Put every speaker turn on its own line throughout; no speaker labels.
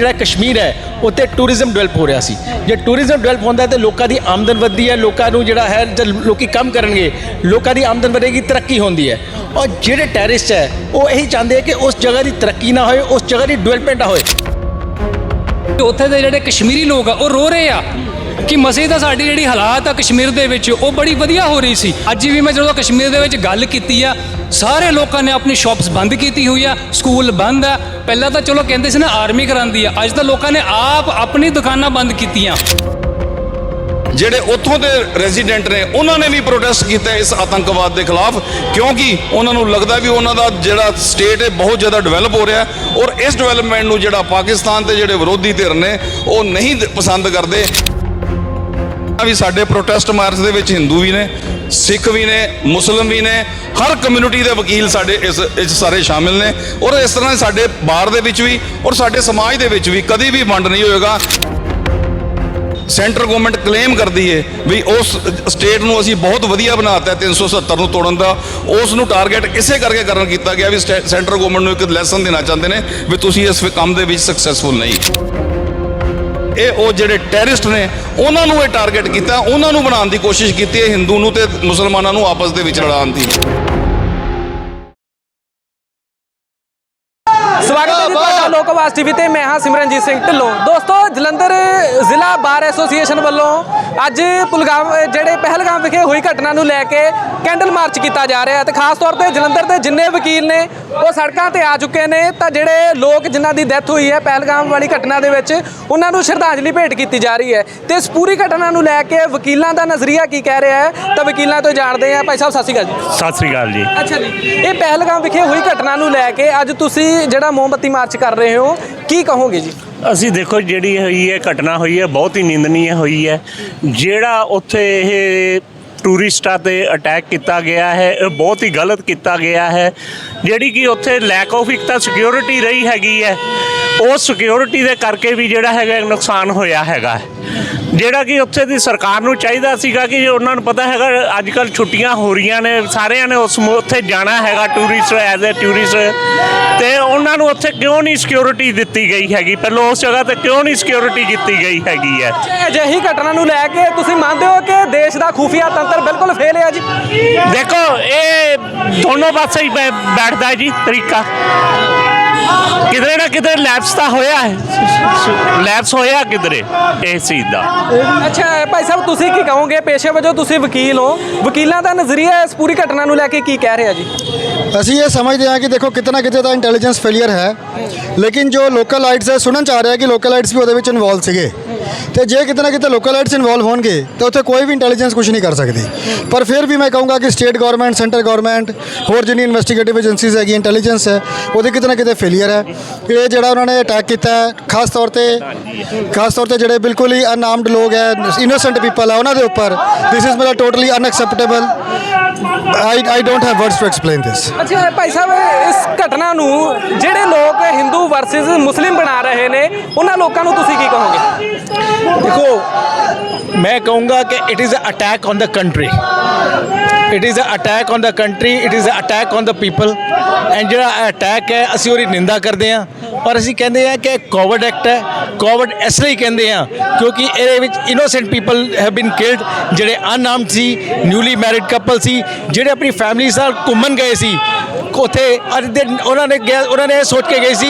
ਜਿਹੜਾ ਕਸ਼ਮੀਰ ਹੈ, ਉੱਥੇ ਟੂਰਿਜ਼ਮ ਡਿਵੈਲਪ ਹੋ ਰਿਹਾ ਸੀ। ਜੇ ਟੂਰਿਜ਼ਮ ਡਿਵੈਲਪ ਹੁੰਦਾ ਹੈ, ਤੇ ਲੋਕਾਂ ਦੀ ਆਮਦਨ ਵੱਧਦੀ ਹੈ, ਲੋਕਾਂ ਨੂੰ ਜਿਹੜਾ ਹੈ, ਜਦ ਲੋਕੀ ਕੰਮ ਕਰਨਗੇ, ਲੋਕਾਂ ਦੀ ਆਮਦਨ ਵਧੇਗੀ, ਤਰੱਕੀ ਹੁੰਦੀ ਹੈ। ਔਰ ਜਿਹੜੇ ਟੈਰਿਸਟ ਹੈ, ਉਹ ਇਹੀ ਚਾਹੁੰਦੇ ਆ ਕਿ ਉਸ ਜਗ੍ਹਾ ਦੀ ਤਰੱਕੀ ਨਾ ਹੋਏ, ਉਸ ਜਗ੍ਹਾ ਦੀ ਡਿਵੈਲਪਮੈਂਟ ਨਾ ਹੋਏ।
ਉੱਥੇ ਦੇ ਜਿਹੜੇ ਕਸ਼ਮੀਰੀ ਲੋਕ ਆ, ਉਹ ਰੋ ਰਹੇ ਆ। ਕਿ ਮਸੇ ਤਾਂ ਸਾਡੀ ਜਿਹੜੀ ਹਾਲਾਤ ਆ ਕਸ਼ਮੀਰ ਦੇ ਵਿੱਚ, ਉਹ ਬੜੀ ਵਧੀਆ ਹੋ ਰਹੀ ਸੀ। ਅੱਜ ਵੀ ਮੈਂ ਜਦੋਂ ਕਸ਼ਮੀਰ ਦੇ ਵਿੱਚ ਗੱਲ ਕੀਤੀ ਆ, ਸਾਰੇ ਲੋਕਾਂ ਨੇ ਆਪਣੀ ਸ਼ਾਪਸ ਬੰਦ ਕੀਤੀ ਹੋਈ ਆ ਸਕੂਲ ਬੰਦ ਆ। ਪਹਿਲਾਂ ਤਾਂ ਚਲੋ ਕਹਿੰਦੇ ਸੀ ਨਾ ਆਰਮੀ ਕਰਾਂਦੀ ਆ। ਅੱਜ ਤਾਂ ਲੋਕਾਂ ਨੇ ਆਪ ਆਪਣੀ ਦੁਕਾਨਾਂ ਬੰਦ ਕੀਤੀਆਂ।
ਜਿਹੜੇ ਉੱਥੋਂ ਦੇ ਰੈਜ਼ੀਡੈਂਟ ਨੇ, ਉਹਨਾਂ ਨੇ ਵੀ ਪ੍ਰੋਟੈਸਟ ਕੀਤਾ ਇਸ ਆਤੰਕਵਾਦ ਦੇ ਖਿਲਾਫ, ਕਿਉਂਕਿ ਉਹਨਾਂ ਨੂੰ ਲੱਗਦਾ ਵੀ ਉਹਨਾਂ ਦਾ ਜਿਹੜਾ ਸਟੇਟ ਹੈ, ਬਹੁਤ ਜ਼ਿਆਦਾ ਡਿਵੈਲਪ ਹੋ ਰਿਹਾ ਔਰ ਇਸ ਡਿਵੈਲਪਮੈਂਟ ਨੂੰ ਜਿਹੜਾ ਪਾਕਿਸਤਾਨ ਤੇ ਜਿਹੜੇ ਵਿਰੋਧੀ ਧਿਰ ਨੇ, ਉਹ ਨਹੀਂ ਪਸੰਦ ਕਰਦੇ। ਵੀ ਸਾਡੇ ਪ੍ਰੋਟੈਸਟ ਮਾਰਚ ਦੇ ਵਿੱਚ ਹਿੰਦੂ ਵੀ ਨੇ ਸਿੱਖ ਵੀ ਨੇ ਮੁਸਲਮ ਵੀ ਨੇ, ਹਰ ਕਮਿਊਨਿਟੀ ਦੇ ਵਕੀਲ ਸਾਡੇ ਇਸ ਇਸ ਸਾਰੇ ਸ਼ਾਮਿਲ ਨੇ। ਔਰ ਇਸ ਤਰ੍ਹਾਂ ਸਾਡੇ ਬਾਹਰ ਦੇ ਵਿੱਚ ਵੀ ਔਰ ਸਾਡੇ ਸਮਾਜ ਦੇ ਵਿੱਚ ਵੀ ਕਦੀ ਵੀ ਵੰਡ ਨਹੀਂ ਹੋਏਗਾ। ਸੈਂਟਰ ਗਵਰਨਮੈਂਟ ਕਲੇਮ ਕਰਦੀ ਹੈ ਵੀ ਉਸ ਸਟੇਟ ਨੂੰ ਅਸੀਂ ਬਹੁਤ ਵਧੀਆ ਬਣਾਤਾ 370 ਨੂੰ ਤੋੜਨ ਦਾ। ਉਸ ਨੂੰ ਟਾਰਗੇਟ ਇਸੇ ਕਰਕੇ ਕਰਨ ਕੀਤਾ ਗਿਆ ਵੀ ਸਟੇ- ਸੈਂਟਰ ਗਵਰਨਮੈਂਟ ਨੂੰ ਇੱਕ ਲੈਸਨ ਦੇਣਾ ਚਾਹੁੰਦੇ ਨੇ ਵੀ ਤੁਸੀਂ ਇਸ ਕੰਮ ਦੇ ਵਿੱਚ ਸਕਸੈਸਫੁਲ ਨਹੀਂ। ਇਹ ਉਹ ਜਿਹੜੇ ਟੈਰਰਿਸਟ ਨੇ, ਉਹਨਾਂ ਨੂੰ ਇਹ ਟਾਰਗੇਟ ਕੀਤਾ, ਉਹਨਾਂ ਨੂੰ ਬਣਾਉਣ ਦੀ ਕੋਸ਼ਿਸ਼ ਕੀਤੀ ਹੈ ਹਿੰਦੂ ਨੂੰ ਤੇ ਮੁਸਲਮਾਨਾਂ ਨੂੰ ਆਪਸ ਦੇ ਵਿੱਚ ਲੜਾਉਣ ਦੀ।
ਸਵਾਗਤ ਹੈ ਜੀ ਤੁਹਾਡਾ ਲੋਕਵਾਸ ਟੀਵੀ ਤੇ ਮੈਂ ਹਾਂ ਸਿਮਰਨਜੀਤ ਸਿੰਘ ਢਿੱਲੋਂ। ਦੋਸਤੋ ਜਲੰਧਰ ਜ਼ਿਲ੍ਹਾ ਬਾਰ ਐਸੋਸੀਏਸ਼ਨ ਵੱਲੋਂ ਅੱਜ ਪੁਲਗਾਮ ਜਿਹੜੇ ਪਹਿਲਗਾਮ ਵਿਖੇ ਹੋਈ ਘਟਨਾ ਨੂੰ ਲੈ ਕੇ ਕੈਂਡਲ ਮਾਰਚ ਕੀਤਾ ਜਾ ਰਿਹਾ ਹੈ ਤੇ ਖਾਸ ਤੌਰ ਤੇ ਜਲੰਧਰ ਦੇ ਜਿੰਨੇ ਵਕੀਲ ਨੇ ਉਹ ਸੜਕਾਂ ਤੇ ਆ ਚੁੱਕੇ ਨੇ। ਤਾਂ ਜਿਹੜੇ ਲੋਕ ਜਿਨ੍ਹਾਂ ਦੀ ਡੈਥ ਹੋਈ ਹੈ ਪਹਿਲਗਾਮ ਵਾਲੀ ਘਟਨਾ ਦੇ ਵਿੱਚ ਉਹਨਾਂ ਨੂੰ ਸ਼ਰਧਾਂਜਲੀ ਭੇਟ ਕੀਤੀ ਜਾ ਰਹੀ ਹੈ। ਤੇ ਇਸ ਪੂਰੀ ਘਟਨਾ ਨੂੰ ਲੈ ਕੇ ਵਕੀਲਾਂ ਦਾ ਨਜ਼ਰੀਆ ਕੀ ਕਹਿ ਰਿਹਾ ਹੈ ਤਾਂ ਵਕੀਲਾਂ ਤੋਂ ਜਾਣਦੇ ਆ ਭਾਈ ਸਾਹਿਬ ਸਤਿ ਸ਼੍ਰੀ ਅਕਾਲ ਜੀ।
ਸਤਿ ਸ੍ਰੀ ਅਕਾਲ ਜੀ।
ਅੱਛਾ ਜੀ। ਇਹ ਪਹਿਲਗਾਮ ਵਿਖੇ ਹੋਈ ਘਟਨਾ ਨੂੰ ਲੈ ਕੇ ਅੱਜ ਤੁਸੀਂ ਜਿਹੜਾ ਮੋਮਬੱਤੀ ਮਾਰਚ ਕਰ ਰਹੇ ਹੋ? ਕੀ ਕਹੋਗੇ ਜੀ?
ਅਸੀਂ ਦੇਖੋ ਜਿਹੜੀ ਹੋਈ ਹੈ, ਘਟਨਾ ਹੋਈ ਹੈ, ਬਹੁਤ ਹੀ ਨਿੰਦਨੀय ਹੋਈ ਹੈ। ਜਿਹੜਾ ਉੱਥੇ ਇਹ ਟੂਰਿਸਟਾਂ ਤੇ ਅਟੈਕ ਕੀਤਾ ਗਿਆ ਹੈ, ਇਹ ਬਹੁਤ ਹੀ ਗਲਤ ਕੀਤਾ ਗਿਆ ਹੈ। ਜਿਹੜੀ ਕਿ ਉੱਥੇ ਲੈਕ ਆਫ ਇੱਕ ਤਾਂ ਸਿਕਿਉਰਿਟੀ ਰਹੀ ਹੈਗੀ ਹੈ। ਉਹ ਸਿਕਿਉਰਿਟੀ ਦੇ ਕਰਕੇ ਵੀ ਜਿਹੜਾ ਹੈਗਾ ਨੁਕਸਾਨ ਹੋਇਆ ਹੈਗਾ। ਜਿਹੜਾ ਕਿ ਉੱਥੇ ਦੀ ਸਰਕਾਰ ਨੂੰ ਚਾਹੀਦਾ ਸੀਗਾ ਕਿ ਉਹਨਾਂ ਨੂੰ ਪਤਾ ਹੈਗਾ ਅੱਜ ਕੱਲ ਛੁੱਟੀਆਂ ਹੋ ਰਹੀਆਂ ਨੇ ਸਾਰਿਆਂ ਨੇ ਉਸ ਉੱਥੇ ਜਾਣਾ ਹੈਗਾ ਟੂਰਿਸਟ ਐਜ਼ ਅ ਟੂਰਿਸਟ ਤੇ ਉਹਨਾਂ ਨੂੰ ਉੱਥੇ ਕਿਉਂ ਨਹੀਂ ਸਿਕਿਉਰਿਟੀ ਦਿੱਤੀ ਗਈ ਹੈਗੀ? ਪਹਿਲਾਂ ਉਸ ਜਗ੍ਹਾ ਤੇ ਕਿਉਂ ਨਹੀਂ ਸਿਕਿਉਰਿਟੀ ਕੀਤੀ ਗਈ ਹੈਗੀ ਹੈ?
ਅਜਿਹੀ ਘਟਨਾ ਨੂੰ ਲੈ ਕੇ ਤੁਸੀਂ ਮੰਨਦੇ ਹੋ ਕਿ ਦੇਸ਼ ਦਾ ਖੂਫੀਆ ਤੰਤਰ ਬਿਲਕੁਲ ਫੇਲ ਹੈ ਜੀ?
ਦੇਖੋ ਇਹ ਦੋਨੋਂ ਪਾਸੇ ਹੀ ਬੈਠਦਾ ਜੀ ਤਰੀਕਾ। ਕਿਧਰੇ ਨਾ ਕਿਧਰੇ ਲੈਪਸ ਤਾਂ ਹੋਇਆ ਹੈ। ਲੈਪਸ ਹੋਇਆ ਕਿਧਰੇ ਇਸ ਚੀਜ਼ ਦਾ।
ਅੱਛਾ ਭਾਈ ਸਾਹਿਬ ਤੁਸੀਂ ਕੀ ਕਹੋਗੇ? ਪੇਸ਼ੇ ਵਜੋਂ ਤੁਸੀਂ ਵਕੀਲ ਹੋ। ਵਕੀਲਾਂ ਦਾ ਨਜ਼ਰੀਆ ਇਸ ਪੂਰੀ ਘਟਨਾ ਨੂੰ ਲੈ ਕੇ ਕੀ ਕਹਿ ਰਿਹਾ ਜੀ?
ਅਸੀਂ ਇਹ ਸਮਝਦੇ ਹਾਂ ਕਿ ਦੇਖੋ ਕਿਤਨਾ ਕਿਤੇ ਤਾਂ ਇੰਟੈਲੀਜੈਂਸ ਫੇਲਿਅਰ ਹੈ। ਲੇਕਿਨ ਜੋ ਲੋਕਲ ਲਾਈਟਸ ਹੈ ਸੁਣਨ ਚ ਆ ਰਿਹਾ ਕਿ ਲੋਕਲ ਲਾਈਟਸ ਵੀ ਉਹਦੇ ਵਿੱਚ ਇਨਵੋਲਵ ਸੀਗੇ। ਤੇ ਜੇ ਕਿਤੇ ਨਾ ਕਿਤੇ ਲੋਕਲ ਲਾਈਟਸ ਇਨਵੋਲਵ ਹੋਣਗੇ, ਤਾਂ ਉੱਥੇ ਕੋਈ ਵੀ ਇੰਟੈਲੀਜੈਂਸ ਕੁਝ ਨਹੀਂ ਕਰ ਸਕਦੀ। ਪਰ ਫਿਰ ਵੀ ਮੈਂ ਕਹੂੰਗਾ ਕਿ ਸਟੇਟ ਗਵਰਨਮੈਂਟ ਸੈਂਟਰ ਗਵਰਨਮੈਂਟ ਹੋਰ ਜਿੰਨੀ ਇਨਵੈਸਟੀਗੇਟਿਵ ਏਜੰਸੀਜ਼ ਹੈਗੀ ਇੰਟੈਲੀਜੈਂਸ ਹੈ, ਉਹਦੇ ਕਿਤੇ ਨਾ ਕਿਤੇ ਫੇਲਿਅਰ ਹੈ। ਇਹ ਜਿਹੜਾ ਉਹਨਾਂ ਨੇ ਅਟੈਕ ਕੀਤਾ ਹੈ, ਖਾਸ ਤੌਰ ਤੇ ਖਾਸ ਤੌਰ ਤੇ ਜਿਹੜੇ ਬਿਲਕੁਲ ਹੀ ਅਨਆਰਮਡ ਲੋਕ ਹੈ ਇਨੋਸੈਂਟ ਪੀਪਲ ਹੈ ਉਹਨਾਂ ਦੇ ਉੱਪਰ। ਥਿਸ ਇਜ਼ ਮੇਰਾ totally unacceptable I I don't have words to explain this
ਅੱਛਾ ਭਾਈ ਸਾਹਿਬ ਇਸ ਘਟਨਾ ਨੂੰ ਜਿਹੜੇ ਲੋਕ ਹਿੰਦੂ ਵਰਸਸ ਮੁਸਲਿਮ ਬਣਾ ਰਹੇ ਨੇ ਉਹਨਾਂ ਲੋਕਾਂ ਨੂੰ ਤੁਸੀਂ ਕੀ ਕਹੋਗੇ?
ਦੇਖੋ ਮੈਂ ਕਹੂੰਗਾ ਕਿ it is a attack on the country it is a attack on the country it is a attack on the people and ਜਿਹੜਾ ਅਟੈਕ ਹੈ, ਅਸੀਂ ਉਹਦੀ ਨਿੰਦਾ ਕਰਦੇ ਹਾਂ। ਪਰ ਅਸੀਂ ਕਹਿੰਦੇ ਹਾਂ ਕਿ ਕੋਵਿਡ ਐਕਟ ਹੈ ਕੋਵਿਡ ਇਸ ਲਈ ਕਹਿੰਦੇ ਹਾਂ ਕਿਉਂਕਿ ਇਹਦੇ ਵਿੱਚ innocent people have been killed ਜਿਹੜੇ ਅਨਆਰਮਡ ਸੀ ਨਿਊਲੀ ਮੈਰਿਡ ਕਪਲ ਸੀ, ਜਿਹੜੇ ਆਪਣੀ ਫੈਮਿਲੀ ਨਾਲ ਘੁੰਮਣ ਗਏ ਸੀ। ਉੱਥੇ ਅੱਜ ਦੇ ਉਹਨਾਂ ਨੇ ਗਿਆ ਉਹਨਾਂ ਨੇ ਇਹ ਸੋਚ ਕੇ ਗਏ ਸੀ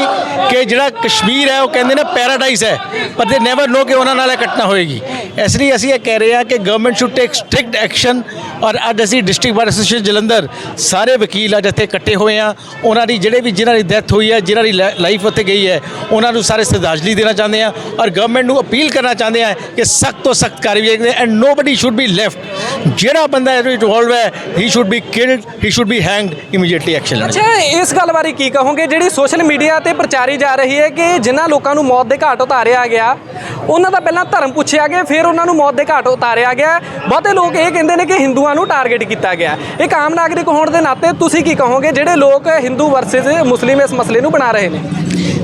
ਕਿ ਜਿਹੜਾ ਕਸ਼ਮੀਰ ਹੈ, ਉਹ ਕਹਿੰਦੇ ਨੇ ਪੈਰਾਡਾਈਜ਼ ਹੈ। ਪਰ ਦੇ ਨੈਵਰ ਨੋ ਕਿ ਉਹਨਾਂ ਨਾਲ ਇਹ ਘਟਨਾ ਹੋਏਗੀ। ਇਸ ਲਈ ਅਸੀਂ ਇਹ ਕਹਿ ਰਹੇ ਹਾਂ ਕਿ government should take strict action ਔਰ ਅੱਜ ਅਸੀਂ ਡਿਸਟ੍ਰਿਕਟ ਬਾਰ ਐਸੋਸੀਏਸ਼ਨ ਜਲੰਧਰ ਸਾਰੇ ਵਕੀਲ ਅੱਜ ਇੱਥੇ ਇਕੱਠੇ ਹੋਏ ਆ ਉਹਨਾਂ ਦੀ ਜਿਹੜੇ ਵੀ ਜਿਨ੍ਹਾਂ ਦੀ ਡੈਥ ਹੋਈ ਹੈ, ਜਿਨ੍ਹਾਂ ਦੀ ਲਾਈਫ ਉੱਥੇ ਗਈ ਹੈ, ਉਹਨਾਂ ਨੂੰ ਸਾਰੇ ਸ਼ਰਧਾਂਜਲੀ ਦੇਣਾ ਚਾਹੁੰਦੇ ਆ ਔਰ ਗਵਰਨਮੈਂਟ ਨੂੰ ਅਪੀਲ ਕਰਨਾ ਚਾਹੁੰਦੇ ਆ ਕਿ ਸਖਤ ਤੋਂ ਸਖਤ ਕਾਰਵਾਈ ਕਰੇ and nobody should be left ਜਿਹੜਾ ਬੰਦਾ ਇਹਦੇ ਵਿੱਚ ਇਨਵੋਲਵ ਹੈ he should be killed he should be hanged immediately action ਲੈਣਾ
ਅੱਛਾ, ਇਸ ਗੱਲ ਬਾਰੇ ਕੀ ਕਹੋਗੇ? ਜਿਹੜੀ ਸੋਸ਼ਲ ਮੀਡੀਆ ਤੇ ਪ੍ਰਚਾਰੀ ਜਾ ਰਹੀ ਹੈ ਕਿ ਜਿਨ੍ਹਾਂ ਲੋਕਾਂ ਨੂੰ ਮੌਤ ਦੇ ਘਾਟ ਉਤਾਰਿਆ ਗਿਆ, ਉਹਨਾਂ ਦਾ ਪਹਿਲਾਂ ਧਰਮ ਪੁੱਛਿਆ ਗਿਆ, ਫਿਰ ਉਹਨਾਂ ਨੂੰ ਮੌਤ ਦੇ ਘਾਟ ਉਤਾਰਿਆ ਗਿਆ ਬਹੁਤੇ ਲੋਕ ਇਹ ਕਹਿੰਦੇ ਨੇ ਕਿ ਹਿੰਦੂਆਂ ਨੂੰ ਟਾਰਗੇਟ ਕੀਤਾ ਗਿਆ ਇੱਕ ਆਮ ਨਾਗਰਿਕ ਹੋਣ ਦੇ ਨਾਤੇ ਤੁਸੀਂ ਕੀ ਕਹੋਗੇ ਜਿਹੜੇ ਲੋਕ ਹਿੰਦੂ ਵਰਸਸ ਮੁਸਲਿਮ ਇਸ ਮਸਲੇ ਨੂੰ ਬਣਾ ਰਹੇ ਨੇ?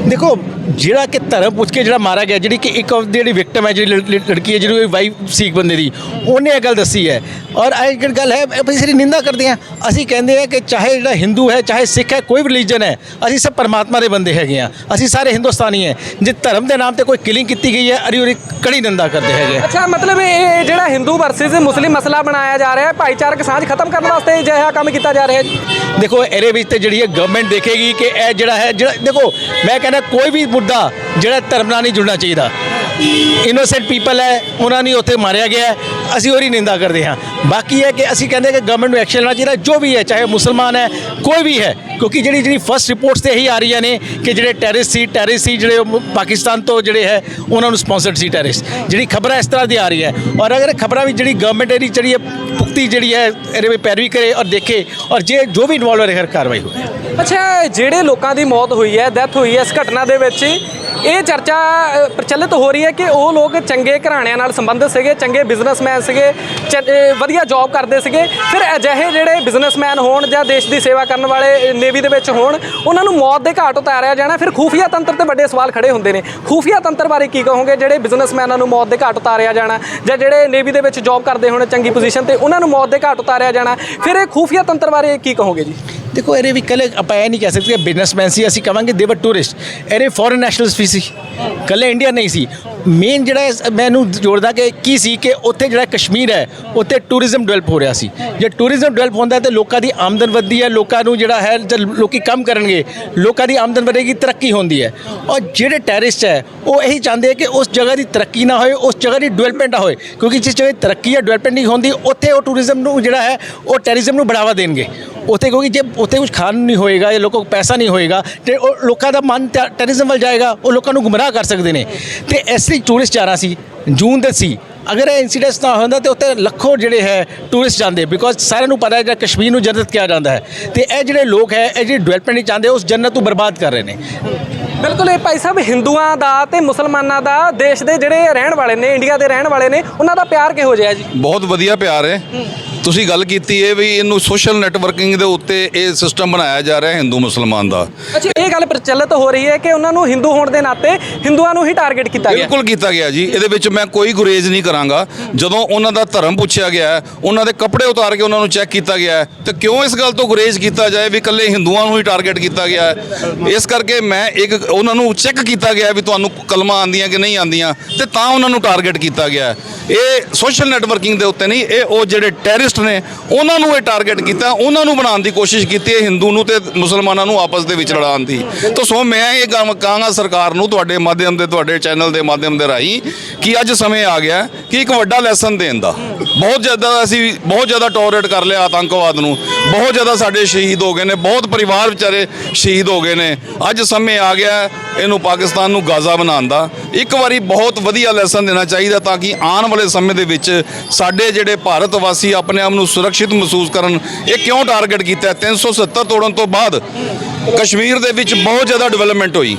ਦੇਖੋ ਜਿਹੜਾ ਕਿ ਧਰਮ ਪੁੱਛ ਕੇ ਜਿਹੜਾ ਮਾਰਿਆ ਗਿਆ ਜਿਹੜੀ ਕਿ ਇੱਕ ਜਿਹੜੀ ਵਿਕਟਮ ਹੈ ਜਿਹੜੀ ਲੜ- ਲੜ- ਲੜਕੀ ਹੈ ਜਿਹੜੀ ਵਾਈਫ ਸੀ ਇੱਕ ਬੰਦੇ ਦੀ ਉਹਨੇ ਇਹ ਗੱਲ ਦੱਸੀ ਹੈ। ਔਰ ਇਹ ਜਿਹੜੀ ਗੱਲ ਹੈ ਅਸੀਂ ਸਾਰੀ ਨਿੰਦਾ ਕਰਦੇ ਹਾਂ। ਅਸੀਂ ਕਹਿੰਦੇ ਆ ਕਿ ਚਾਹੇ ਜਿਹੜਾ ਹਿੰਦੂ ਹੈ ਚਾਹੇ ਸਿੱਖ ਹੈ ਕੋਈ ਵੀ ਰਿਲੀਜਨ ਹੈ ਅਸੀਂ ਸਭ ਪਰਮਾਤਮਾ ਦੇ ਬੰਦੇ ਹੈਗੇ ਆ ਅਸੀਂ ਸਾਰੇ ਹਿੰਦੁਸਤਾਨੀ ਹੈ। ਜੇ ਧਰਮ ਦੇ ਨਾਮ ਤੇ ਕੋਈ ਕਿਲਿੰਗ ਕੀਤੀ ਗਈ ਹੈ ਅਰੀ ਉਹਦੀ ਕੜੀ ਨਿੰਦਾ ਕਰਦੇ ਹੈਗੇ।
ਅੱਛਾ ਮਤਲਬ ਇਹ ਜਿਹੜਾ ਹਿੰਦੂ ਵਰਸਸ ਮੁਸਲਿਮ ਮਸਲਾ ਬਣਾਇਆ ਜਾ ਰਿਹਾ ਹੈ ਭਾਈਚਾਰਕ ਸਾਂਝ ਖਤਮ ਕਰਨ ਵਾਸਤੇ ਅਜਿਹਾ ਕੰਮ ਕੀਤਾ ਜਾ ਰਿਹਾ ਹੈ
ਦੇਖੋ ਇਹਦੇ ਵਿੱਚ ਤੇ ਜਿਹੜੀ ਹੈ ਗਵਰਨਮੈਂਟ ਦੇਖੇਗੀ ਕਿ ਇਹ ਜਿਹੜਾ ਹੈ ਜਿਹੜਾ ਦੇਖੋ ਮੈਂ ਕਹਿੰਦਾ ਕੋਈ ਵੀ ਮੁੱਦਾ, ਜਿਹੜਾ ਧਰਮ ਨਾਲ ਨਹੀਂ ਜੁੜਨਾ ਚਾਹੀਦਾ। ਇਨੋਸੈਂਟ ਪੀਪਲ ਹੈ, ਉਹਨਾਂ ਨੂੰ ਉੱਥੇ ਮਾਰਿਆ ਗਿਆ ਅਸੀਂ ਉਹਦੀ ਨਿੰਦਾ ਕਰਦੇ ਹਾਂ। ਬਾਕੀ ਹੈ ਕਿ ਅਸੀਂ ਕਹਿੰਦੇ ਕਿ ਗਵਰਨਮੈਂਟ ਨੂੰ ਐਕਸ਼ਨ ਲੈਣਾ ਚਾਹੀਦਾ, ਜੋ ਵੀ ਹੈ, ਚਾਹੇ ਮੁਸਲਮਾਨ ਹੈ, ਕੋਈ ਵੀ ਹੈ। ਕਿਉਂਕਿ ਜਿਹੜੀ ਜਿਹੜੀ ਫਸਟ ਰਿਪੋਰਟਸ ਤੇ ਇਹੀ ਆ ਰਹੀਆਂ ਨੇ ਕਿ ਜਿਹੜੇ ਟੈਰਰਿਸਟ ਸੀ ਟੈਰਰਿਸਟ ਸੀ ਜਿਹੜੇ ਉਹ ਪਾਕਿਸਤਾਨ ਤੋਂ ਜਿਹੜੇ ਹੈ, ਉਹਨਾਂ ਨੂੰ ਸਪਾਂਸਰਡ ਸੀ ਟੈਰਰਿਸਟ ਜਿਹੜੀ ਖਬਰਾਂ ਇਸ ਤਰ੍ਹਾਂ ਦੀ ਆ ਰਹੀ ਹੈ ਔਰ ਅਗਰ ਖਬਰਾਂ ਵੀ ਜਿਹੜੀ ਗਵਰਨਮੈਂਟ ਇਹਦੀ ਜਿਹੜੀ ਹੈ ਪੁਖਤੀ ਜਿਹੜੀ ਹੈ, ਇਹਦੇ ਵਿੱਚ ਪੈਰਵੀ ਕਰੇ ਔਰ ਦੇਖੇ, ਔਰ ਜੇ ਜੋ ਵੀ ਇਨਵੋਲਵ ਹੈ ਹਰ ਕਾਰਵਾਈ ਹੋਵੇ।
ਅੱਛਾ, ਜਿਹੜੇ ਲੋਕਾਂ ਦੀ ਮੌਤ ਹੋਈ ਹੈ ਡੈਥ ਹੋਈ ਹੈ, ਇਸ ਘਟਨਾ ਦੇ ਵਿੱਚ ਇਹ ਚਰਚਾ ਪ੍ਰਚਲਿਤ ਹੋ ਰਹੀ ਹੈ ਕਿ ਉਹ ਲੋਕ ਚੰਗੇ ਘਰਾਣਿਆਂ ਨਾਲ ਸੰਬੰਧਿਤ ਸੀਗੇ, ਚੰਗੇ ਬਿਜ਼ਨਸਮੈਨ ਸੀਗੇ, ਚ- ਵਧੀਆ ਜੌਬ ਕਰਦੇ ਸੀਗੇ। ਫਿਰ ਅਜਿਹੇ ਜਿਹੜੇ ਬਿਜ਼ਨਸਮੈਨ ਹੋਣ ਜਾਂ ਦੇਸ਼ ਦੀ ਸੇਵਾ ਕਰਨ ਵਾਲੇ ਨੇਵੀ ਦੇ ਵਿੱਚ ਹੋਣ, ਉਹਨਾਂ ਨੂੰ ਮੌਤ ਦੇ ਘਾਟ ਉਤਾਰਿਆ ਜਾਣਾ, ਫਿਰ ਖੂਫੀਆ ਤੰਤਰ ਤੇ ਵੱਡੇ ਸਵਾਲ ਖੜੇ ਹੁੰਦੇ ਨੇ। ਖੂਫੀਆ ਤੰਤਰ ਬਾਰੇ ਕੀ ਕਹੋਗੇ? ਜਿਹੜੇ ਬਿਜ਼ਨਸਮੈਨਾਂ ਨੂੰ ਮੌਤ ਦੇ ਘਾਟ ਉਤਾਰਿਆ ਜਾਣਾ ਜਾਂ ਜਿਹੜੇ ਨੇਵੀ ਦੇ ਵਿੱਚ ਜੌਬ ਕਰਦੇ ਹੋਣ ਚੰਗੀ ਪੋਜੀਸ਼ਨ ਤੇ ਉਹਨਾਂ ਨੂੰ ਮੌਤ ਦੇ ਘਾਟ ਉਤਾਰਿਆ ਜਾਣਾ, ਫਿਰ ਇਹ ਖੂਫੀਆ ਤੰਤਰ ਬਾਰੇ ਕੀ ਕਹੋਗੇ ਜੀ?
ਦੇਖੋ, ਇਹਦੇ ਵੀ ਕੱਲੇ ਆਪਾਂ ਇਹ ਨਹੀਂ ਕਹਿ ਸਕਦੇ ਕਿ ਬਿਜ਼ਨਸਮੈਨ ਸੀ, ਅਸੀਂ ਕਵਾਂਗੇ ਦੇ ਵਰ ਟੂਰਿਸਟ ਇਹਦੇ ਫੋਰਨ ਨੈਸ਼ਨਲਸ ਵੀ ਸੀ। ਕੱਲੇ ਇੰਡੀਆ ਨਹੀਂ ਸੀ। ਮੇਨ ਜਿਹੜਾ ਇਸ- ਮੈਨੂੰ ਜੋੜਦਾ ਕਿ ਕੀ ਸੀ ਕਿ ਉੱਥੇ ਜਿਹੜਾ ਕਸ਼ਮੀਰ ਹੈ, ਉੱਥੇ ਟੂਰਿਜ਼ਮ ਡਿਵੈਲਪ ਹੋ ਰਿਹਾ ਸੀ। ਜੇ ਟੂਰਿਜ਼ਮ ਡਿਵੈਲਪ ਹੁੰਦਾ ਤੇ ਲੋਕਾਂ ਦੀ ਆਮਦਨ ਵੱਧਦੀ ਹੈ, ਲੋਕਾਂ ਨੂੰ ਜਿਹੜਾ ਹੈ, ਜਦ ਲੋਕੀ ਕੰਮ ਕਰਨਗੇ, ਲੋਕਾਂ ਦੀ ਆਮਦਨ ਵਧੇਗੀ, ਤਰੱਕੀ ਹੁੰਦੀ ਹੈ। ਔਰ ਜਿਹੜੇ ਟੈਰਿਸਟ ਹੈ, ਉਹ ਇਹੀ ਚਾਹੁੰਦੇ ਆ ਕਿ ਉਸ ਜਗ੍ਹਾ ਦੀ ਤਰੱਕੀ ਨਾ ਹੋਏ, ਉਸ ਜਗ੍ਹਾ ਦੀ ਡਿਵੈਲਪਮੈਂਟ ਨਾ ਹੋਏ। ਕਿਉਂਕਿ ਜਿਸ ਜਗ੍ਹਾ ਦੀ ਤਰੱਕੀ ਹੈ ਡਿਵੈਲਪਮੈਂਟ ਨਹੀਂ ਹੁੰਦੀ, ਉੱਥੇ ਉਹ ਟੂਰਿਜ਼ਮ ਨੂੰ ਜਿਹੜਾ ਹੈ, ਉਹ ਟੈਰਿਜ਼ਮ ਨੂੰ ਬੜਾਵਾ ਦੇਣਗੇ। ਉੱਥੇ ਕਿਉਂਕਿ ਜੇ ਉੱਥੇ ਕੁਝ ਖਾਣ ਨਹੀਂ ਹੋਏਗਾ ਜਾਂ ਲੋਕਾਂ ਕੋਲ ਪੈਸਾ ਨਹੀਂ ਹੋਏਗਾ ਤੇ ਉਹ ਲੋਕਾਂ ਦਾ ਮਨ ਟੈਰਿਜ਼ਮ ਵੱਲ ਜਾਏਗਾ ਉਹ ਲੋਕਾਂ ਨੂੰ ਗੁੰਮਰਾਹ ਕਰ ਸਕਦੇ ਨੇ। ਤੇ ਇਸ ਲਈ ਟੂਰਿਸਟ ਜਾਣਾ ਸੀ ਜੂਨ ਦੇ ਸੀ। ਅਗਰ ਇਹ ਇਨਸੀਡੈਂਟਸ ਨਾ ਹੁੰਦਾ ਤੇ ਉੱਥੇ ਲੱਖੋਂ ਜਿਹੜੇ ਹੈ ਟੂਰਿਸਟ ਜਾਂਦੇ ਬਿਕੋਜ਼ ਸਾਰਿਆਂ ਨੂੰ ਪਤਾ ਹੈ ਕਿ ਕਸ਼ਮੀਰ ਨੂੰ ਜੰਨਤ ਕਿਹਾ ਜਾਂਦਾ ਹੈ। ਤੇ ਇਹ ਜਿਹੜੇ ਲੋਕ ਹੈ ਇਹ ਜਿਹੜੀ ਡਿਵੈਲਪਮੈਂਟ ਨਹੀਂ ਚਾਹੁੰਦੇ ਉਸ ਜੰਨਤ ਨੂੰ ਬਰਬਾਦ ਕਰ ਰਹੇ ਨੇ।
ਬਿਲਕੁਲ ਇਹ ਭਾਈ ਸਾਹਿਬ ਹਿੰਦੂਆਂ ਦਾ ਤੇ ਮੁਸਲਮਾਨਾਂ ਦਾ ਦੇਸ਼ ਦੇ ਜਿਹੜੇ ਰਹਿਣ ਵਾਲੇ ਨੇ ਇੰਡੀਆ ਦੇ ਰਹਿਣ ਵਾਲੇ ਨੇ ਉਹਨਾਂ ਦਾ ਪਿਆਰ ਕਿਹੋ ਜਿਹਾ ਜੀ?
ਬਹੁਤ ਵਧੀਆ ਪਿਆਰ ਹੈ। ਤੁਸੀਂ ਗੱਲ ਕੀਤੀ ਹੈ ਵੀ ਇਹਨੂੰ ਸੋਸ਼ਲ ਨੈਟਵਰਕਿੰਗ ਦੇ ਉੱਤੇ ਇਹ ਸਿਸਟਮ ਬਣਾਇਆ ਜਾ ਰਿਹਾ ਹਿੰਦੂ ਮੁਸਲਮਾਨ ਦਾ।
ਅੱਛਾ ਇਹ ਗੱਲ ਪ੍ਰਚਲਿਤ ਹੋ ਰਹੀ ਹੈ ਕਿ ਉਹਨਾਂ ਨੂੰ ਹਿੰਦੂ ਹੋਣ ਦੇ ਨਾਤੇ ਹਿੰਦੂਆਂ ਨੂੰ ਹੀ ਟਾਰਗੇਟ ਕੀਤਾ ਗਿਆ।
ਬਿਲਕੁਲ ਕੀਤਾ ਗਿਆ ਜੀ। ਇਹਦੇ ਵਿੱਚ ਮੈਂ ਕੋਈ ਗੁਰੇਜ਼ ਨਹੀਂ ਕਰਾਂਗਾ। ਜਦੋਂ ਉਹਨਾਂ ਦਾ ਧਰਮ ਪੁੱਛਿਆ ਗਿਆ ਉਹਨਾਂ ਦੇ ਕੱਪੜੇ ਉਤਾਰ ਕੇ ਉਹਨਾਂ ਨੂੰ ਚੈੱਕ ਕੀਤਾ ਗਿਆ ਤੇ ਕਿਉਂ ਇਸ ਗੱਲ ਤੋਂ ਗੁਰੇਜ਼ ਕੀਤਾ ਜਾਏ ਵੀ ਇਕੱਲੇ ਹਿੰਦੂਆਂ ਨੂੰ ਹੀ ਟਾਰਗੇਟ ਕੀਤਾ ਗਿਆ? ਇਸ ਕਰਕੇ ਮੈਂ ਇੱਕ ਉਹਨਾਂ ਨੂੰ ਚੈੱਕ ਕੀਤਾ ਗਿਆ ਵੀ ਤੁਹਾਨੂੰ ਕਲਮਾਂ ਆਂਦੀਆਂ ਕਿ ਨਹੀਂ ਆਂਦੀਆਂ ਤੇ ਤਾਂ ਉਹਨਾਂ ਨੂੰ ਟਾਰਗੇਟ ਕੀਤਾ ਗਿਆ। ਇਹ ਸੋਸ਼ਲ ਨੈਟਵਰਕਿੰਗ ਦੇ ਉੱਤੇ ਨਹੀਂ ਇਹ ਉਹ ਜਿਹੜੇ ਟੈਰਰਿਸਟ ਨੇ ਉਹਨਾਂ ਨੂੰ ਇਹ ਟਾਰਗੇਟ ਕੀਤਾ, ਉਹਨਾਂ ਨੂੰ ਬਣਾਉਣ ਦੀ ਕੋਸ਼ਿਸ਼ ਕੀਤੀ ਹੈ ਹਿੰਦੂ ਨੂੰ ਤੇ ਮੁਸਲਮਾਨਾਂ ਨੂੰ ਆਪਸ ਦੇ ਵਿੱਚ ਲੜਾਉਣ ਦੀ। ਤਾਂ ਸੋ ਮੈਂ ਇਹ ਕੰਮ ਕਹਾਂਗਾ ਸਰਕਾਰ ਨੂੰ ਤੁਹਾਡੇ ਮਾਧਿਅਮ ਦੇ, ਤੁਹਾਡੇ ਚੈਨਲ ਦੇ ਮਾਧਿਅਮ ਦੇ ਰਾਹੀਂ ਕਿ ਅੱਜ ਸਮੇਂ ਆ ਗਿਆ ਕਿ ਇੱਕ ਵੱਡਾ ਲੈਸਨ ਦੇਣ ਦਾ। ਬਹੁਤ ਜ਼ਿਆਦਾ ਅਸੀਂ ਬਹੁਤ ਜ਼ਿਆਦਾ ਟੋਲਰੇਟ ਕਰ ਲਿਆ ਆਤੰਕਵਾਦ ਨੂੰ। ਬਹੁਤ ਜ਼ਿਆਦਾ ਸਾਡੇ ਸ਼ਹੀਦ ਹੋ ਗਏ ਨੇ, ਬਹੁਤ ਪਰਿਵਾਰ ਵਿਚਾਰੇ ਸ਼ਹੀਦ ਹੋ ਗਏ ਨੇ। ਅੱਜ ਸਮੇਂ ਆ ਗਿਆ ਇਹਨੂੰ ਪਾਕਿਸਤਾਨ ਨੂੰ ਗਾਜ਼ਾ ਬਣਾਉਣ ਦਾ। ਇੱਕ ਵਾਰੀ ਬਹੁਤ ਵਧੀਆ ਲੈਸਨ ਦੇਣਾ ਚਾਹੀਦਾ ਤਾਂ ਕਿ ਆਉਣ ਵਾਲੇ ਸਮੇਂ ਦੇ ਵਿੱਚ ਸਾਡੇ ਜਿਹੜੇ ਭਾਰਤ ਵਾਸੀ ਆਪਣੇ ਆਪ ਨੂੰ ਸੁਰੱਖਿਅਤ ਮਹਿਸੂਸ ਕਰਨ, ਇਹ ਕਿਉਂ ਟਾਰਗੇਟ ਕੀਤਾ? 370 ਤੋੜਨ ਤੋਂ ਬਾਅਦ ਕਸ਼ਮੀਰ ਦੇ ਵਿੱਚ ਬਹੁਤ ਜ਼ਿਆਦਾ ਡਿਵੈਲਪਮੈਂਟ ਹੋਈ।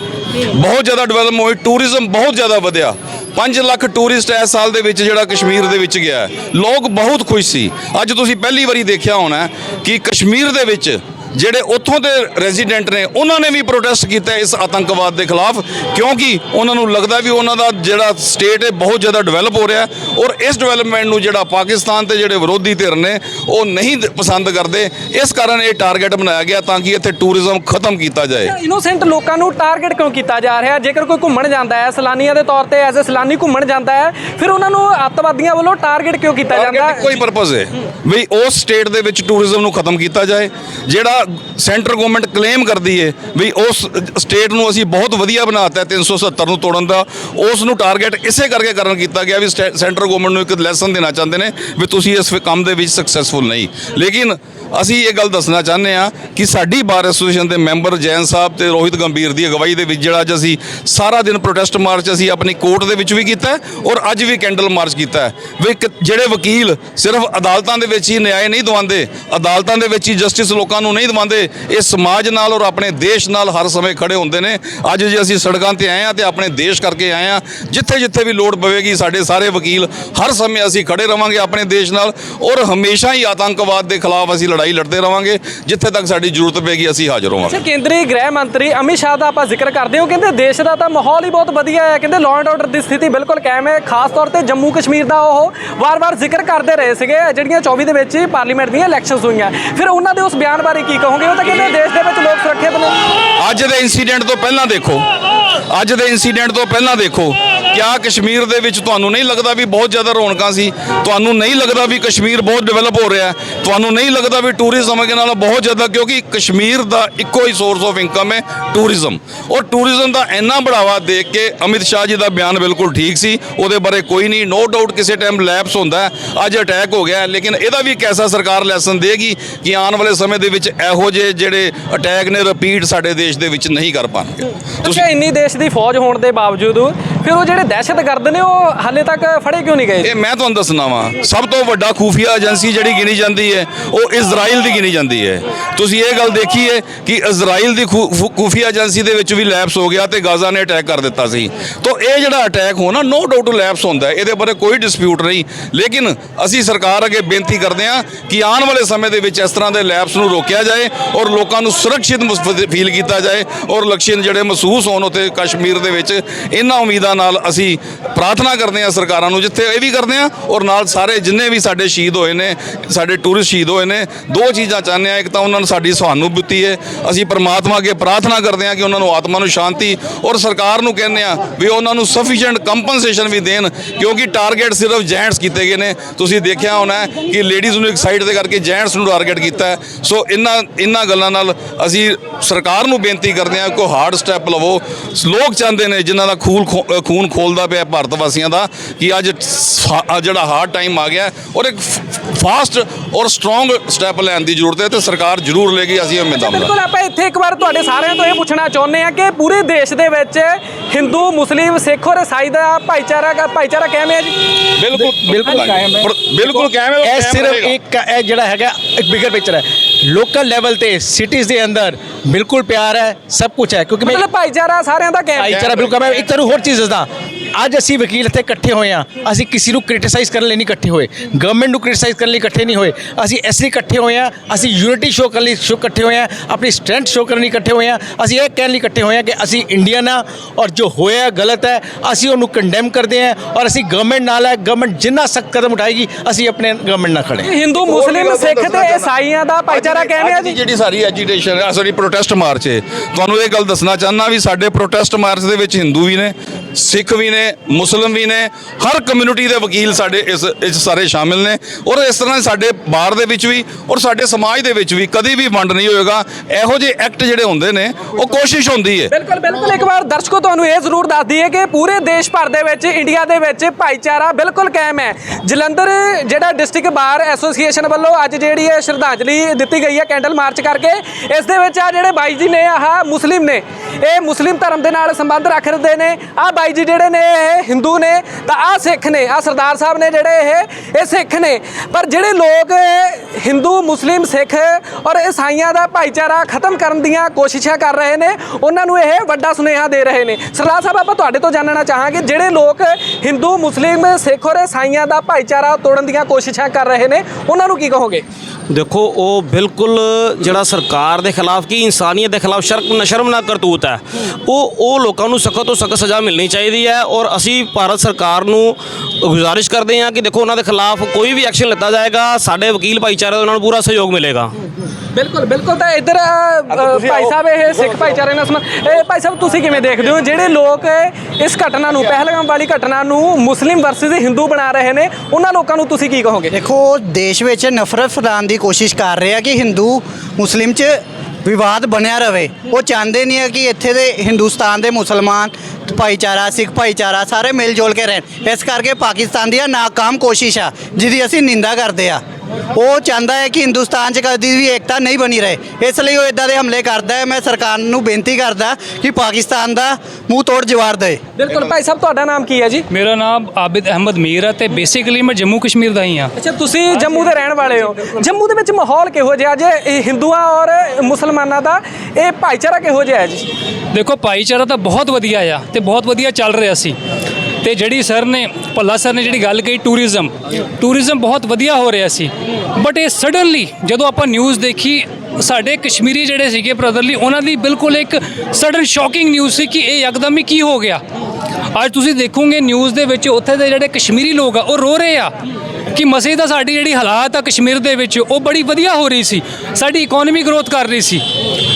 ਬਹੁਤ ਜ਼ਿਆਦਾ ਡਿਵੈਲਪ ਹੋਈ ਟੂਰਿਜ਼ਮ ਬਹੁਤ ਜ਼ਿਆਦਾ ਵਧਿਆ। 5 ਲੱਖ ਟੂਰਿਸਟ ਇਸ ਸਾਲ ਦੇ ਵਿੱਚ ਜਿਹੜਾ ਕਸ਼ਮੀਰ ਦੇ ਵਿੱਚ ਗਿਆ। ਲੋਕ ਬਹੁਤ ਖੁਸ਼ ਸੀ। ਅੱਜ ਤੁਸੀਂ ਪਹਿਲੀ ਵਾਰੀ ਦੇਖਿਆ ਹੋਣਾ ਕਿ ਕਸ਼ਮੀਰ ਦੇ ਵਿੱਚ ਜਿਹੜੇ ਉੱਥੋਂ ਦੇ ਰੈਜ਼ੀਡੈਂਟ ਨੇ ਉਹਨਾਂ ਨੇ ਵੀ ਪ੍ਰੋਟੈਸਟ ਕੀਤਾ ਇਸ ਆਤੰਕਵਾਦ ਦੇ ਖਿਲਾਫ ਕਿਉਂਕਿ ਉਹਨਾਂ ਨੂੰ ਲੱਗਦਾ ਵੀ ਉਹਨਾਂ ਦਾ ਜਿਹੜਾ ਸਟੇਟ ਹੈ ਬਹੁਤ ਜ਼ਿਆਦਾ ਡਿਵੈਲਪ ਹੋ ਰਿਹਾ ਔਰ ਇਸ ਡਿਵੈਲਪਮੈਂਟ ਨੂੰ ਜਿਹੜਾ ਪਾਕਿਸਤਾਨ ਤੇ ਜਿਹੜੇ ਵਿਰੋਧੀ ਧਿਰ ਨੇ ਉਹ ਨਹੀਂ ਪਸੰਦ ਕਰਦੇ। ਇਸ ਕਾਰਨ ਇਹ ਟਾਰਗੇਟ ਬਣਾਇਆ ਗਿਆ ਤਾਂ ਕਿ ਇੱਥੇ ਟੂਰਿਜ਼ਮ ਖਤਮ ਕੀਤਾ ਜਾਏ।
ਇਨੋਸੈਂਟ ਲੋਕਾਂ ਨੂੰ ਟਾਰਗੇਟ ਕਿਉਂ ਕੀਤਾ ਜਾ ਰਿਹਾ? ਜੇਕਰ ਕੋਈ ਘੁੰਮਣ ਜਾਂਦਾ ਹੈ ਸੈਲਾਨੀਆਂ ਦੇ ਤੌਰ ਤੇ ਐਜ਼ ਅ ਸੈਲਾਨੀ ਘੁੰਮਣ ਜਾਂਦਾ ਹੈ ਫਿਰ ਉਹਨਾਂ ਨੂੰ ਅੱਤਵਾਦੀਆਂ ਵੱਲੋਂ ਟਾਰਗੇਟ ਕਿਉਂ ਕੀਤਾ ਜਾਂਦਾ?
ਕੋਈ ਪਰਪਸ ਹੈ। ਵੀ ਉਸ ਸਟੇਟ ਦੇ ਵਿੱਚ ਟੂਰਿਜ਼ਮ ਨੂੰ ਖਤਮ ਕੀਤਾ ਜਾਏ। ਜਿਹੜਾ ਸੈਂਟਰ ਗਵਰਨਮੈਂਟ ਕਲੇਮ ਕਰਦੀ ਹੈ ਵੀ ਉਸ ਸਟੇਟ ਨੂੰ ਅਸੀਂ ਬਹੁਤ ਵਧੀਆ ਬਣਾਤਾ 370 ਨੂੰ ਤੋੜਨ ਦਾ। ਉਸ ਨੂੰ ਟਾਰਗੇਟ ਇਸੇ ਕਰਕੇ ਕਰਨ ਕੀਤਾ ਗਿਆ ਵੀ ਸਟੇ- ਸੈਂਟਰ ਗਵਰਨਮੈਂਟ ਨੂੰ ਇੱਕ ਲੈਸਨ ਦੇਣਾ ਚਾਹੁੰਦੇ ਨੇ ਵੀ ਤੁਸੀਂ ਇਸ ਕੰਮ ਦੇ ਵਿੱਚ ਸਕਸੈਸਫੁਲ ਨਹੀਂ। ਲੇਕਿਨ ਅਸੀਂ ਇਹ ਗੱਲ ਦੱਸਣਾ ਚਾਹੁੰਦੇ ਆ ਕਿ ਸਾਡੀ ਬਾਰ ਐਸੋਸੀਏਸ਼ਨ ਦੇ ਮੈਂਬਰ ਜੈਨ ਸਾਹਿਬ ਤੇ ਰੋਹਿਤ ਗੰਭੀਰ ਦੀ ਅਗਵਾਈ ਦੇ ਵਿੱਚ ਜਿਹੜਾ ਅੱਜ ਅਸੀਂ ਸਾਰਾ ਦਿਨ ਪ੍ਰੋਟੈਸਟ ਮਾਰਚ ਅਸੀਂ ਆਪਣੀ ਕੋਰਟ ਦੇ ਵਿੱਚ ਵੀ ਕੀਤਾ ਔਰ ਅੱਜ ਵੀ ਕੈਂਡਲ ਮਾਰਚ ਕੀਤਾ ਵੀ ਜਿਹੜੇ ਵਕੀਲ ਸਿਰਫ ਅਦਾਲਤਾਂ ਦੇ ਵਿੱਚ ਹੀ ਨਿਆਂ ਨਹੀਂ ਦਵਾਉਂਦੇ, ਅਦਾਲਤਾਂ ਦੇ ਵਿੱਚ ਹੀ ਜਸਟਿਸ ਲੋਕਾਂ ਨੂੰ ਨਹੀਂ ਨੌਜਵਾਨ ਦੇ ਇਸ ਸਮਾਜ ਨਾਲ ਔਰ ਆਪਣੇ ਦੇਸ਼ ਨਾਲ ਹਰ ਸਮੇਂ ਖੜੇ ਹੁੰਦੇ ਨੇ। ਅੱਜ ਜੇ ਅਸੀਂ ਸੜਕਾਂ ਤੇ ਆਏ ਆ ਤੇ ਆਪਣੇ ਦੇਸ਼ ਕਰਕੇ ਆਏ ਆ ਜਿੱਥੇ ਜਿੱਥੇ ਵੀ ਲੋੜ ਪਵੇਗੀ ਸਾਡੇ ਸਾਰੇ ਵਕੀਲ ਹਰ ਸਮੇਂ ਅਸੀਂ ਖੜੇ ਰਵਾਂਗੇ ਆਪਣੇ ਦੇਸ਼ ਨਾਲ ਔਰ ਹਮੇਸ਼ਾ ਹੀ ਆਤੰਕਵਾਦ ਦੇ ਖਿਲਾਫ ਅਸੀਂ ਲੜਾਈ ਲੜਦੇ ਰਵਾਂਗੇ, ਜਿੱਥੇ ਤੱਕ ਸਾਡੀ ਜ਼ਰੂਰਤ ਪਏਗੀ ਅਸੀਂ ਹਾਜ਼ਰ ਹੋਵਾਂਗੇ।
ਕੇਂਦਰੀ ਗ੍ਰਹਿ ਮੰਤਰੀ ਅਮਿਤ ਸ਼ਾਹ ਦਾ ਆਪਾਂ ਜ਼ਿਕਰ ਕਰਦੇ ਹਾਂ। ਕਹਿੰਦੇ ਦੇਸ਼ ਦਾ ਤਾਂ ਮਾਹੌਲ ਹੀ ਬਹੁਤ ਵਧੀਆ ਹੈ। ਕਹਿੰਦੇ ਲਾਅ ਐਂਡ ਆਰਡਰ ਦੀ ਸਥਿਤੀ ਬਿਲਕੁਲ ਕਾਇਮ ਹੈ। ਖਾਸ ਤੌਰ ਤੇ ਜੰਮੂ ਕਸ਼ਮੀਰ ਦਾ ਉਹ ਵਾਰ-ਵਾਰ ਜ਼ਿਕਰ ਕਰਦੇ ਰਹੇ ਸੀਗੇ, ਜਿਹੜੀਆਂ 24 ਦੇ ਵਿੱਚ ਪਾਰਲੀਮੈਂਟ ਦੀਆਂ ਇਲੈਕਸ਼ਨਸ ਹੋਈਆਂ। ਫਿਰ ਉਹਨਾਂ ਦੇ ਉਸ ਬਿਆਨ ਬਾਰੇ ਕੀ ਕਹੋਗੇ ਉਹ ਤਾਂ ਕਹਿੰਦੇ ਦੇਸ਼ ਦੇ ਵਿੱਚ ਲੋਕ ਸੁਰੱਖਿਅਤ ਨੇ।
ਅੱਜ ਦੇ ਇਨਸੀਡੈਂਟ ਤੋਂ ਪਹਿਲਾਂ ਦੇਖੋ। ਅੱਜ ਦੇ ਇਨਸੀਡੈਂਟ ਤੋਂ ਪਹਿਲਾਂ ਦੇਖੋ। ਕਿਆ ਕਸ਼ਮੀਰ ਦੇ ਵਿੱਚ ਤੁਹਾਨੂੰ ਨਹੀਂ ਲੱਗਦਾ ਵੀ ਬਹੁਤ ਜ਼ਿਆਦਾ ਰੌਣਕਾਂ ਸੀ? ਤੁਹਾਨੂੰ ਨਹੀਂ ਲੱਗਦਾ ਵੀ ਕਸ਼ਮੀਰ ਬਹੁਤ ਡਿਵੈਲਪ ਹੋ ਰਿਹਾ ਤੁਹਾਨੂੰ ਨਹੀਂ ਲੱਗਦਾ ਵੀ ਟੂਰਿਜ਼ਮ ਦੇ ਨਾਲ ਬਹੁਤ ਜ਼ਿਆਦਾ? ਕਿਉਂਕਿ ਕਸ਼ਮੀਰ ਦਾ ਇੱਕੋ ਹੀ ਸੋਰਸ ਆਫ ਇਨਕਮ ਹੈ ਟੂਰਿਜ਼ਮ ਔਰ ਟੂਰਿਜ਼ਮ ਦਾ ਇੰਨਾ ਬੜਾਵਾ ਦੇਖ ਕੇ ਅਮਿਤ ਸ਼ਾਹ ਜੀ ਦਾ ਬਿਆਨ ਬਿਲਕੁਲ ਠੀਕ ਸੀ। ਉਹਦੇ ਬਾਰੇ ਕੋਈ ਨਹੀਂ ਨੋ ਡਾਊਟ ਕਿਸੇ ਟਾਈਮ ਲੈਪਸ ਹੁੰਦਾ ਅੱਜ ਅਟੈਕ ਹੋ ਗਿਆ ਲੇਕਿਨ ਇਹਦਾ ਵੀ ਇੱਕ ਐਸਾ ਸਰਕਾਰ ਲੈਸਨ ਦੇਗੀ ਕਿ ਆਉਣ ਵਾਲੇ ਸਮੇਂ ਦੇ ਵਿੱਚ ਇਹੋ ਜਿਹੇ ਜਿਹੜੇ ਅਟੈਕ ਨੇ ਰਿਪੀਟ ਸਾਡੇ ਦੇਸ਼ ਦੇ ਵਿੱਚ ਨਹੀਂ ਕਰ ਪਾਣਗੇ।
ਤੁਸੀਂ ਇੰਨੀ ਦੇਸ਼ ਦੀ ਫੌਜ ਹੋਣ ਦੇ ਬਾਵਜੂਦ, ਫਿਰ ਉਹ ਜਿਹੜੇ ਦਹਿਸ਼ਤਗਰਦ ਨੇ ਉਹ ਹਾਲੇ ਤੱਕ ਫੜੇ ਕਿਉਂ ਨਹੀਂ ਗਏ?
ਇਹ ਮੈਂ ਤੁਹਾਨੂੰ ਦੱਸਣਾ ਵਾਂ, ਸਭ ਤੋਂ ਵੱਡਾ ਖੂਫੀਆ ਏਜੰਸੀ ਜਿਹੜੀ ਗਿਣੀ ਜਾਂਦੀ ਹੈ, ਉਹ ਇਜ਼ਰਾਈਲ ਦੀ ਗਿਣੀ ਜਾਂਦੀ ਹੈ। ਤੁਸੀਂ ਇਹ ਗੱਲ ਦੇਖੀ ਹੈ ਕਿ ਇਜ਼ਰਾਈਲ ਦੀ ਖੂਫੀਆ ਏਜੰਸੀ ਦੇ ਵਿੱਚ ਵੀ ਲੈਪਸ ਹੋ ਗਿਆ ਤੇ ਗਾਜ਼ਾ ਨੇ ਅਟੈਕ ਕਰ ਦਿੱਤਾ ਸੀ। ਤੋਂ ਇਹ ਜਿਹੜਾ ਅਟੈਕ ਹੋਣਾ ਨੋ ਡਾਊਟ ਲੈਪਸ ਹੁੰਦਾ ਇਹਦੇ ਬਾਰੇ ਕੋਈ ਡਿਸਪਿਊਟ ਨਹੀਂ। ਲੇਕਿਨ ਅਸੀਂ ਸਰਕਾਰ ਅੱਗੇ ਬੇਨਤੀ ਕਰਦੇ ਹਾਂ ਕਿ ਆਉਣ ਵਾਲੇ ਸਮੇਂ ਦੇ ਵਿੱਚ ਇਸ ਤਰ੍ਹਾਂ ਦੇ ਲੈਪਸ ਨੂੰ ਰੋਕਿਆ ਜਾਏ ਔਰ ਲੋਕਾਂ ਨੂੰ ਸੁਰੱਖਿਅਤ ਫੀਲ ਕੀਤਾ ਜਾਏ ਔਰ ਲਕਸ਼ਣ ਜਿਹੜੇ ਮਹਿਸੂਸ ਹੋਣ ਉੱਥੇ ਕਸ਼ਮੀਰ ਦੇ ਵਿੱਚ, ਇਹਨਾਂ ਉਮੀਦਾਂ ਨਾਲ ਅਸੀਂ ਪ੍ਰਾਰਥਨਾ ਕਰਦੇ ਹਾਂ ਸਰਕਾਰਾਂ ਨੂੰ ਜਿੱਥੇ ਇਹ ਵੀ ਕਰਦੇ ਹਾਂ ਔਰ ਨਾਲ ਸਾਰੇ ਜਿੰਨੇ ਵੀ ਸਾਡੇ ਸ਼ਹੀਦ ਹੋਏ ਨੇ ਸਾਡੇ ਟੂਰਿਸਟ ਸ਼ਹੀਦ ਹੋਏ ਨੇ ਦੋ ਚੀਜ਼ਾਂ ਚਾਹੁੰਦੇ ਹਾਂ ਇੱਕ ਤਾਂ ਉਹਨਾਂ ਨੂੰ ਸਾਡੀ ਸਹਾਨੁਭੂਤੀ ਹੈ ਅਸੀਂ ਪਰਮਾਤਮਾ ਅੱਗੇ ਪ੍ਰਾਰਥਨਾ ਕਰਦੇ ਹਾਂ ਕਿ ਉਹਨਾਂ ਨੂੰ ਆਤਮਾ ਨੂੰ ਸ਼ਾਂਤੀ ਔਰ ਸਰਕਾਰ ਨੂੰ ਕਹਿੰਦੇ ਹਾਂ ਵੀ ਉਹਨਾਂ ਨੂੰ ਸਫੀਸ਼ੀਐਂਟ ਕੰਪਨਸੇਸ਼ਨ ਵੀ ਦੇਣ ਕਿਉਂਕਿ ਟਾਰਗੇਟ ਸਿਰਫ ਜੈਂਟਸ ਕੀਤੇ ਗਏ ਨੇ। ਤੁਸੀਂ ਦੇਖਿਆ ਹੋਣਾ ਕਿ ਲੇਡੀਜ਼ ਨੂੰ ਇੱਕ ਸਾਈਡ ਤੇ ਕਰਕੇ ਜੈਂਟਸ ਨੂੰ ਟਾਰਗੇਟ ਕੀਤਾ ਹੈ। ਸੋ ਇਹਨਾਂ ਇਹਨਾਂ ਗੱਲਾਂ ਨਾਲ ਅਸੀਂ ਸਰਕਾਰ ਨੂੰ ਬੇਨਤੀ ਕਰਦੇ ਹਾਂ ਕਿ ਹਾਰਡ ਸਟੈਪ ਲਵੋ। ਲੋਕ ਚਾਹੁੰਦੇ ਨੇ ਜਿਨ੍ਹਾਂ ਦਾ ਖੂਨ ਖੋ- ਅ, ਖੂਨ ਖੋਲਦਾ ਪਿਆ ਭਾਰਤ ਵਾਸੀਆਂ ਦਾ ਕਿ ਅੱਜ ਜਿਹੜਾ ਹਾਰਡ ਟਾਈਮ ਆ ਗਿਆ ਔਰ ਇੱਕ ਫਾਸਟ ਔਰ ਸਟਰੋਂਗ ਸਟੈਪ ਲੈਣ ਦੀ ਜ਼ਰੂਰਤ ਹੈ ਤੇ ਸਰਕਾਰ ਜ਼ਰੂਰ ਲੇਗੀ ਅਸੀਂ ਉਮੀਦਾਂ
ਬਿਲਕੁਲ ਆਪਾਂ ਇੱਥੇ ਇੱਕ ਵਾਰ ਤੁਹਾਡੇ ਸਾਰਿਆਂ ਤੋਂ ਇਹ ਪੁੱਛਣਾ ਚਾਹੁੰਦੇ ਆ ਕਿ ਪੂਰੇ ਦੇਸ਼ ਦੇ ਵਿੱਚ ਹਿੰਦੂ ਮੁਸਲਿਮ ਸਿੱਖ ਔਰ ਈਸਾਈ ਦਾ ਭਾਈਚਾਰਾ ਭਾਈਚਾਰਾ ਕਿਵੇਂ ਹੈ ਜੀ
ਬਿਲਕੁਲ
ਬਿਲਕੁਲ ਕਾਇਮ ਹੈ।
ਬਿਲਕੁਲ ਕਾਇਮ ਹੈ
ਇਹ
ਕਾਇਮ
ਸਿਰਫ। ਇੱਕ ਇਹ ਜਿਹੜਾ ਹੈਗਾ ਇੱਕ ਬਿਗਰ ਪਿਕਚਰ ਹੈ ਲੋਕਲ ਲੈਵਲ ਤੇ ਸਿਟੀਜ਼ ਦੇ ਅੰਦਰ ਬਿਲਕੁਲ ਪਿਆਰ ਹੈ ਸਭ ਕੁਝ ਹੈ ਕਿਉਂਕਿ ਮੈਂ
ਮਤਲਬ ਭਾਈਚਾਰਾ ਸਾਰਿਆਂ ਦਾ ਹੈ
ਭਾਈਚਾਰਾ ਬਿਲਕੁਲ ਮੈਂ ਇੱਕ ਤੁਹਾਨੂੰ ਹੋਰ ਚੀਜ਼ ਦੱਸਦਾ ਅੱਜ ਅਸੀਂ ਵਕੀਲ ਇੱਥੇ ਇਕੱਠੇ ਹੋਏ ਆ ਅਸੀਂ ਕਿਸੇ ਨੂੰ ਕ੍ਰਿਟਿਸਾਈਜ਼ ਕਰਨ ਲਈ ਨਹੀਂ ਇਕੱਠੇ ਹੋਏ ਗਵਰਨਮੈਂਟ ਨੂੰ ਕ੍ਰਿਟਿਸਾਈਜ਼ ਕਰਨ ਲਈ ਇਕੱਠੇ ਨਹੀਂ ਹੋਏ ਅਸੀਂ ਇਸ ਲਈ ਇਕੱਠੇ ਹੋਏ ਆ ਅਸੀਂ ਯੂਨਿਟੀ ਸ਼ੋਅ ਕਰਨ ਲਈ ਸ਼ੋ ਇਕੱਠੇ ਹੋਏ ਆ ਆਪਣੀ ਸਟਰੈਂਥ ਸ਼ੋਅ ਕਰਨ ਲਈ ਇਕੱਠੇ ਹੋਏ ਆ ਅਸੀਂ ਇਹ ਕਹਿਣ ਲਈ ਇਕੱਠੇ ਹੋਏ ਆ ਕਿ ਅਸੀਂ ਇੰਡੀਅਨ ਆ ਔਰ ਜੋ ਹੋਇਆ ਗਲਤ ਹੈ ਅਸੀਂ ਉਹਨੂੰ ਕੰਡੈਮ ਕਰਦੇ ਆ ਔਰ ਅਸੀਂ ਗਵਰਨਮੈਂਟ ਨਾਲ ਹੈ ਗਵਰਨਮੈਂਟ ਜਿੰਨਾ ਸਖਤ ਕਦਮ ਉਠਾਏਗੀ ਅਸੀਂ ਆਪਣੇ ਗਵਰਨਮੈਂਟ ਨਾਲ ਖੜੇ।
ਹਿੰਦੂ ਮੁਸਲਿਮ ਸਿੱਖ ਤੇ ਈਸਾਈਆਂ ਦਾ ਭਾਈਚਾਰਾ ਕਿਵੇਂ ਹੈ
ਅੱਜ ਦੀ
ਜੀ।
ਜਿਹੜੀ ਸਾਰੀ ਐਜੀਟੇਸ਼ਨ ਹੈ ਸੌਰੀ ਪ੍ਰੋਟੈਸਟ ਮਾਰਚ ਹੈ ਤੁਹਾਨੂੰ ਇਹ ਗੱਲ ਦੱਸਣਾ ਚਾਹੁੰਦਾ ਵੀ ਸਾਡੇ ਪ੍ਰੋਟੈਸਟ ਮਾਰਚ ਦੇ ਵਿੱਚ ਹਿੰਦੂ ਵੀ ਨੇ ਸਿੱਖ ਵੀ ਨੇ ਮੁਸਲਮ ਵੀ ਨੇ ਹਰ ਕਮਿਊਨਿਟੀ ਦੇ ਵਕੀਲ ਸਾਡੇ ਇਸ ਇਸ ਸਾਰੇ ਸ਼ਾਮਿਲ ਨੇ। ਔਰ ਇਸ ਤਰ੍ਹਾਂ ਸਾਡੇ ਬਾਹਰ ਦੇ ਵਿੱਚ ਵੀ ਔਰ ਸਾਡੇ ਸਮਾਜ ਦੇ ਵਿੱਚ ਵੀ ਕਦੀ ਵੀ ਵੰਡ ਨਹੀਂ ਹੋਏਗਾ। ਇਹੋ ਜਿਹੇ ਐਕਟ ਜਿਹੜੇ ਹੁੰਦੇ ਨੇ ਉਹ ਕੋਸ਼ਿਸ਼ ਹੁੰਦੀ ਹੈ
ਬਿਲਕੁਲ ਬਿਲਕੁਲ। ਇੱਕ ਵਾਰ ਦਰਸ਼ਕੋ ਤੁਹਾਨੂੰ ਇਹ ਜ਼ਰੂਰ ਦੱਸ ਦਈਏ ਕਿ ਪੂਰੇ ਦੇਸ਼ ਭਰ ਦੇ ਵਿੱਚ ਇੰਡੀਆ ਦੇ ਵਿੱਚ ਭਾਈਚਾਰਾ ਬਿਲਕੁਲ ਕਾਇਮ ਹੈ। ਜਲੰਧਰ ਜਿਹੜਾ ਡਿਸਟ੍ਰਿਕਟ ਬਾਰ ਐਸੋਸੀਏਸ਼ਨ ਵੱਲੋਂ ਅੱਜ ਜਿਹੜੀ ਹੈ ਸ਼ਰਧਾਂਜਲੀ ਦਿੱਤੀ ਗਈ ਹੈ ਕੈਂਡਲ ਮਾਰਚ ਕਰਕੇ। ਇਸ ਦੇ ਵਿੱਚ ਆ ਜਿਹੜੇ ਬਾਈ ਜੀ ਨੇ ਆਹ ਮੁਸਲਿਮ ਨੇ, ਇਹ ਮੁਸਲਿਮ ਧਰਮ ਦੇ ਨਾਲ ਸੰਬੰਧ ਰੱਖਦੇ ਨੇ। ਆ ਬਾਈ ਜੀ ਜਿਹੜੇ ਨੇ, ਇਹ ਹਿੰਦੂ ਨੇ, ਤਾਂ ਆ ਸਿੱਖ ਨੇ ਆ ਸਰਦਾਰ ਸਾਹਿਬ ਨੇ ਜਿਹੜੇ ਇਹ ਇਹ ਸਿੱਖ ਨੇ। ਪਰ ਜਿਹੜੇ ਲੋਕ ਹਿੰਦੂ, ਮੁਸਲਿਮ, ਸਿੱਖ ਔਰ ਈਸਾਈਆਂ ਦਾ ਭਾਈਚਾਰਾ ਖਤਮ ਕਰਨ ਦੀਆਂ ਕੋਸ਼ਿਸ਼ਾਂ ਕਰ ਰਹੇ ਨੇ, ਉਹਨਾਂ ਨੂੰ ਇਹ ਵੱਡਾ ਸੁਨੇਹਾ ਦੇ ਰਹੇ ਨੇ। ਸਰਦਾਰ ਸਾਹਿਬ, ਆਪਾਂ ਤੁਹਾਡੇ ਤੋਂ ਜਾਣਨਾ ਚਾਹਾਂਗੇ, ਜਿਹੜੇ ਲੋਕ ਹਿੰਦੂ, ਮੁਸਲਿਮ, ਸਿੱਖ ਔਰ ਈਸਾਈਆਂ ਦਾ ਭਾਈਚਾਰਾ ਤੋੜਨ ਦੀਆਂ ਕੋਸ਼ਿਸ਼ਾਂ ਕਰ ਰਹੇ ਨੇ, ਉਹਨਾਂ ਨੂੰ ਕੀ ਕਹੋਗੇ?
ਦੇਖੋ, ਉਹ ਬਿਲਕੁਲ ਜਿਹੜਾ ਸਰਕਾਰ ਦੇ ਖਿਲਾਫ ਕੀ ਇਨਸਾਨੀਅਤ ਦੇ ਖਿਲਾਫ ਸ਼ਰਕ ਨਸ਼ਰਮ ਨਾ ਕਰਤੂਤ ਹੈ ਉਹ ਉਹ ਲੋਕਾਂ ਨੂੰ ਸਖਤ ਤੋਂ ਸਖਤ ਸਜ਼ਾ ਮਿਲਣੀ ਚਾਹੀਦੀ ਹੈ ਔਰ ਅਸੀਂ ਭਾਰਤ ਸਰਕਾਰ ਨੂੰ ਗੁਜ਼ਾਰਿਸ਼ ਕਰਦੇ ਹਾਂ ਕਿ ਦੇਖੋ ਉਹਨਾਂ ਦੇ ਖਿਲਾਫ ਕੋਈ ਵੀ ਐਕਸ਼ਨ ਲਿੱਤਾ ਜਾਏਗਾ ਸਾਡੇ ਵਕੀਲ ਭਾਈਚਾਰੇ ਦਾ ਉਹਨਾਂ ਨੂੰ ਪੂਰਾ ਸਹਿਯੋਗ ਮਿਲੇਗਾ।
ਬਿਲਕੁਲ ਬਿਲਕੁਲ ਤਾਂ ਇੱਧਰ ਭਾਈ ਸਾਹਿਬ ਇਹ ਸਿੱਖ ਭਾਈਚਾਰੇ ਨਾਲ ਸੰਬੰਧ ਇਹ ਭਾਈ ਸਾਹਿਬ ਤੁਸੀਂ ਕਿਵੇਂ ਦੇਖਦੇ ਹੋ? ਜਿਹੜੇ ਲੋਕ ਇਸ ਘਟਨਾ ਨੂੰ ਪਹਿਲਗਾਮ ਵਾਲੀ ਘਟਨਾ ਨੂੰ ਮੁਸਲਿਮ ਵਰਸਸ ਹਿੰਦੂ ਬਣਾ ਰਹੇ ਨੇ ਉਹਨਾਂ ਲੋਕਾਂ ਨੂੰ ਤੁਸੀਂ ਕੀ ਕਹੋਗੇ?
ਦੇਖੋ ਦੇਸ਼ ਵਿੱਚ ਨਫ਼ਰਤ ਫੈਲਾਉਣ ਦੀ ਕੋਸ਼ਿਸ਼ ਕਰ ਰਹੇ ਆ ਕਿ ਹਿੰਦੂ ਮੁਸਲਿਮ 'ਚ ਵਿਵਾਦ ਬਣਿਆ ਰਵੇ। ਉਹ ਚਾਹੁੰਦੇ ਨਹੀਂ ਹੈ ਕਿ ਇੱਥੇ ਦੇ ਹਿੰਦੁਸਤਾਨ ਦੇ ਮੁਸਲਮਾਨ ਭਾਈਚਾਰਾ, ਸਿੱਖ ਭਾਈਚਾਰਾ ਸਾਰੇ ਮਿਲ ਜੁਲ ਕੇ ਰਹਿਣ। ਇਸ ਕਰਕੇ ਪਾਕਿਸਤਾਨ ਦੀ ਇਹ ਨਾਕਾਮ ਕੋਸ਼ਿਸ਼ ਆ ਜਿਹਦੀ ਅਸੀਂ ਨਿੰਦਾ ਕਰਦੇ ਆ ਉਹ ਚਾਹੁੰਦਾ ਹੈ ਕਿ ਹਿੰਦੁਸਤਾਨ 'ਚ ਕਦੀ ਵੀ ਏਕਤਾ ਨਹੀਂ ਬਣੀ ਰਹੇ। ਇਸ ਲਈ ਉਹ ਇਦਾਂ ਦੇ ਹਮਲੇ ਕਰਦਾ ਹੈ। ਮੈਂ ਸਰਕਾਰ ਨੂੰ ਬੇਨਤੀ ਕਰਦਾ ਕਿ ਪਾਕਿਸਤਾਨ ਦਾ ਮੂੰਹ ਤੋੜ ਜਵਾਬ ਦੇਵੇ
ਬਿਲਕੁਲ ਭਾਈ ਸਾਹਿਬ ਤੁਹਾਡਾ ਨਾਮ ਕੀ ਹੈ ਜੀ?
ਮੇਰਾ ਨਾਮ ਆਬਿਦ ਅਹਿਮਦ ਮੀਰ ਹੈ ਤੇ ਬੇਸਿਕਲੀ ਮੈਂ ਜੰਮੂ ਕਸ਼ਮੀਰ ਦਾ ਹੀ ਹਾਂ।
ਅੱਛਾ ਤੁਸੀਂ ਜੰਮੂ ਦੇ ਰਹਿਣ ਵਾਲੇ ਹੋ। ਜੰਮੂ ਦੇ ਵਿੱਚ ਮਾਹੌਲ ਕਿਹੋ ਜਿਹਾ ਜੇ? ਇਹ ਹਿੰਦੂਆਂ ਔਰ ਮੁਸਲਮਾਨਾਂ ਦਾ ਇਹ ਭਾਈਚਾਰਾ ਕਿਹੋ ਜਿਹਾ ਹੈ ਜੀ?
ਦੇਖੋ ਭਾਈਚਾਰਾ ਤਾਂ ਬਹੁਤ ਵਧੀਆ ਆ ਤੇ ਬਹੁਤ ਵਧੀਆ ਚੱਲ ਰਿਹਾ ਸੀ। ਤੇ ਜਿਹੜੀ ਸਰ ਨੇ, ਭੱਲਾ ਸਰ ਨੇ ਜਿਹੜੀ ਗੱਲ ਕਹੀ ਟੂਰਿਜ਼ਮ ਟੂਰਿਜ਼ਮ ਬਹੁਤ ਵਧੀਆ ਹੋ ਰਿਹਾ ਸੀ। ਬਟ ਇਹ ਸਡਨਲੀ ਜਦੋਂ ਆਪਾਂ ਨਿਊਜ਼ ਦੇਖੀ, ਸਾਡੇ ਕਸ਼ਮੀਰੀ ਜਿਹੜੇ ਸੀਗੇ ਬ੍ਰਦਰਲੀ ਉਹਨਾਂ ਦੀ ਬਿਲਕੁਲ ਇੱਕ ਸਡਨ ਸ਼ੌਕਿੰਗ ਨਿਊਜ਼ ਸੀ ਕਿ ਇਹ ਯਕਦਮ ਹੀ ਕੀ ਹੋ ਗਿਆ। ਅੱਜ ਤੁਸੀਂ ਦੇਖੋਗੇ ਨਿਊਜ਼ ਦੇ ਵਿੱਚ ਉੱਥੇ ਦੇ ਜਿਹੜੇ ਕਸ਼ਮੀਰੀ ਲੋਕ ਆ, ਉਹ ਰੋ ਰਹੇ ਆ। ਕਿ ਮਸੇ ਦਾ ਸਾਡੀ ਜਿਹੜੀ ਹਾਲਾਤ ਆ ਕਸ਼ਮੀਰ ਦੇ ਵਿੱਚ, ਉਹ ਬੜੀ ਵਧੀਆ ਹੋ ਰਹੀ ਸੀ। ਸਾਡੀ ਇਕਨੋਮੀ ਗਰੋਥ ਕਰ ਰਹੀ ਸੀ।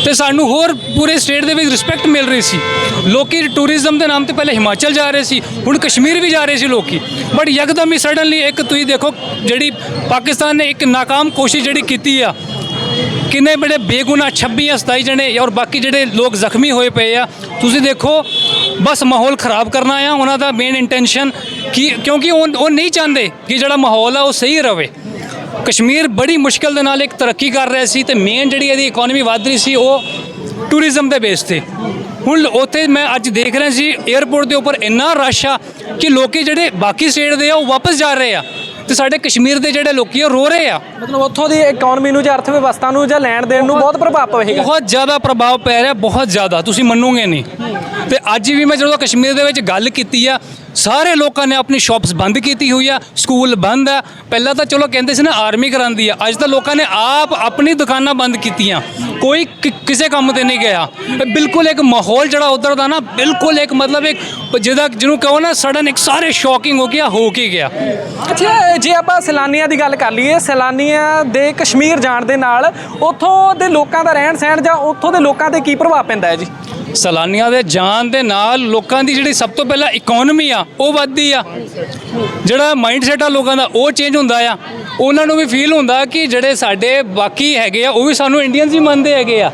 ਤੇ ਸਾਨੂੰ ਹੋਰ ਪੂਰੇ ਸਟੇਟ ਦੇ ਵਿੱਚ ਰਿਸਪੈਕਟ ਮਿਲ ਰਹੀ ਸੀ। ਲੋਕੀ ਟੂਰਿਜ਼ਮ ਦੇ ਨਾਮ ਤੇ ਪਹਿਲੇ ਹਿਮਾਚਲ ਜਾ ਰਹੇ ਸੀ, ਹੁਣ ਕਸ਼ਮੀਰ ਵੀ ਜਾ ਰਹੇ ਸੀ ਲੋਕੀ। ਬਟ ਯਕਦਮ ਹੀ ਸਡਨਲੀ ਇੱਕ ਤੁਸੀਂ ਦੇਖੋ, ਜਿਹੜੀ ਪਾਕਿਸਤਾਨ ਨੇ ਇੱਕ ਨਾਕਾਮ ਕੋਸ਼ਿਸ਼ ਜਿਹੜੀ ਕੀਤੀ ਆ, ਕਿੰਨੇ ਬੜੇ ਬੇਗੁਨਾਹ 26 ਜਾਂ 27 ਜਣੇ ਔਰ ਬਾਕੀ ਜਿਹੜੇ ਲੋਕ ਜ਼ਖਮੀ ਹੋਏ ਪਏ ਆ, ਤੁਸੀਂ ਦੇਖੋ, ਬਸ ਮਾਹੌਲ ਖਰਾਬ ਕਰਨਾ ਆ, ਉਹਨਾਂ ਦਾ ਮੇਨ ਇੰਟੈਂਸ਼ਨ ਕਿ ਕਿਉਂਕਿ ਉਹ ਉਹ ਨਹੀਂ ਚਾਹੁੰਦੇ ਕਿ ਜਿਹੜਾ ਮਾਹੌਲ ਆ ਉਹ ਸਹੀ ਰਵੇ। ਕਸ਼ਮੀਰ ਬੜੀ ਮੁਸ਼ਕਲ ਦੇ ਨਾਲ ਇੱਕ ਤਰੱਕੀ ਕਰ ਰਿਹਾ ਸੀ ਤੇ ਮੇਨ ਜਿਹੜੀ ਇਹਦੀ ਇਕਨੋਮੀ ਵਧ ਰਹੀ ਸੀ ਉਹ ਟੂਰਿਜ਼ਮ ਦੇ ਬੇਸ ਤੇ। ਹੁਣ ਉੱਥੇ ਮੈਂ ਅੱਜ ਦੇਖ ਰਿਹਾ ਸੀ 에ਅਰਪੋਰਟ ਦੇ ਉੱਪਰ ਇੰਨਾ ਰਸ਼ ਆ ਕਿ ਲੋਕੀ ਜਿਹੜੇ ਬਾਕੀ ਸਟੇਟ ਦੇ ਆ ਉਹ ਵਾਪਸ ਜਾ ਰਹੇ ਆ ਤੇ ਸਾਡੇ ਕਸ਼ਮੀਰ ਦੇ ਜਿਹੜੇ ਲੋਕੀ ਆ ਉਹ ਰੋ ਰਹੇ ਆ।
ਮਤਲਬ ਉੱਥੋਂ ਦੀ ਇਕਨੋਮੀ ਨੂੰ ਜਾਂ ਅਰਥ ਵਿਵਸਥਾ ਨੂੰ ਜਾਂ ਲੈਣ ਦੇਣ ਨੂੰ ਬਹੁਤ ਪ੍ਰਭਾਵ ਪਵੇਗਾ।
ਬਹੁਤ ਜ਼ਿਆਦਾ ਪ੍ਰਭਾਵ ਪੈ ਰਿਹਾ ਬਹੁਤ ਜ਼ਿਆਦਾ। ਤੁਸੀਂ ਮੰਨੋਗੇ ਨਹੀਂ। ਤੇ ਅੱਜ ਵੀ ਮੈਂ ਜਦੋਂ ਕਸ਼ਮੀਰ ਦੇ ਵਿੱਚ ਗੱਲ ਕੀਤੀ ਆ ਸਾਰੇ ਲੋਕਾਂ ਨੇ ਆਪਣੀ ਸ਼ਾਪਸ ਬੰਦ ਕੀਤੀ ਹੋਈ ਆ ਸਕੂਲ ਬੰਦ ਆ। ਪਹਿਲਾਂ ਤਾਂ ਚਲੋ ਕਹਿੰਦੇ ਸੀ ਨਾ ਆਰਮੀ ਕਰਾਂਦੀ ਆ। ਅੱਜ ਤਾਂ ਲੋਕਾਂ ਨੇ ਆਪ ਆਪਣੀ ਦੁਕਾਨਾਂ ਬੰਦ ਕੀਤੀਆਂ। ਕੋਈ ਕਿਸੇ ਕੰਮ ਤੇ ਨਹੀਂ ਗਿਆ। ਬਿਲਕੁਲ ਇੱਕ ਮਾਹੌਲ ਜਿਹੜਾ ਉਧਰ ਦਾ ਨਾ, ਬਿਲਕੁਲ ਇੱਕ ਮਤਲਬ ਇੱਕ ਜਿਹਦਾ, ਜਿਹਨੂੰ ਕਹੋ ਨਾ ਸਡਨ ਇੱਕ ਸਾਰੇ ਸ਼ੌਕਿੰਗ ਹੋ ਗਿਆ, ਹੋ ਕੇ ਗਿਆ।
ਅੱਛਾ, ਜੇ ਆਪਾਂ ਸੈਲਾਨੀਆਂ ਦੀ ਗੱਲ ਕਰ ਲਈਏ, ਸੈਲਾਨੀਆਂ ਦੇ ਕਸ਼ਮੀਰ ਜਾਣ ਦੇ ਨਾਲ, ਉੱਥੋਂ ਦੇ ਲੋਕਾਂ ਦਾ ਰਹਿਣ ਸਹਿਣ ਜਾਂ ਉੱਥੋਂ ਦੇ ਲੋਕਾਂ ਤੇ ਕੀ ਪ੍ਰਭਾਵ ਪੈਂਦਾ ਹੈ ਜੀ?
ਸੈਲਾਨੀਆਂ ਦੇ ਜਾਣ ਦੇ ਨਾਲ ਲੋਕਾਂ ਦੀ ਜਿਹੜੀ ਸਭ ਤੋਂ ਪਹਿਲਾਂ ਇਕਨੋਮੀ ਆ, ਉਹ ਵੱਧਦੀ ਆ। ਜਿਹੜਾ ਮਾਈਂਡ ਸੈਟ ਆ ਲੋਕਾਂ ਦਾ, ਉਹ ਚੇਂਜ ਹੁੰਦਾ ਆ। ਉਹਨਾਂ ਨੂੰ ਵੀ ਫੀਲ ਹੁੰਦਾ ਕਿ ਜਿਹੜੇ ਸਾਡੇ ਬਾਕੀ ਹੈਗੇ ਆ, ਉਹ ਵੀ ਸਾਨੂੰ ਇੰਡੀਅਨਸ ਹੀ ਮੰਨਦੇ ਹੈਗੇ ਆ।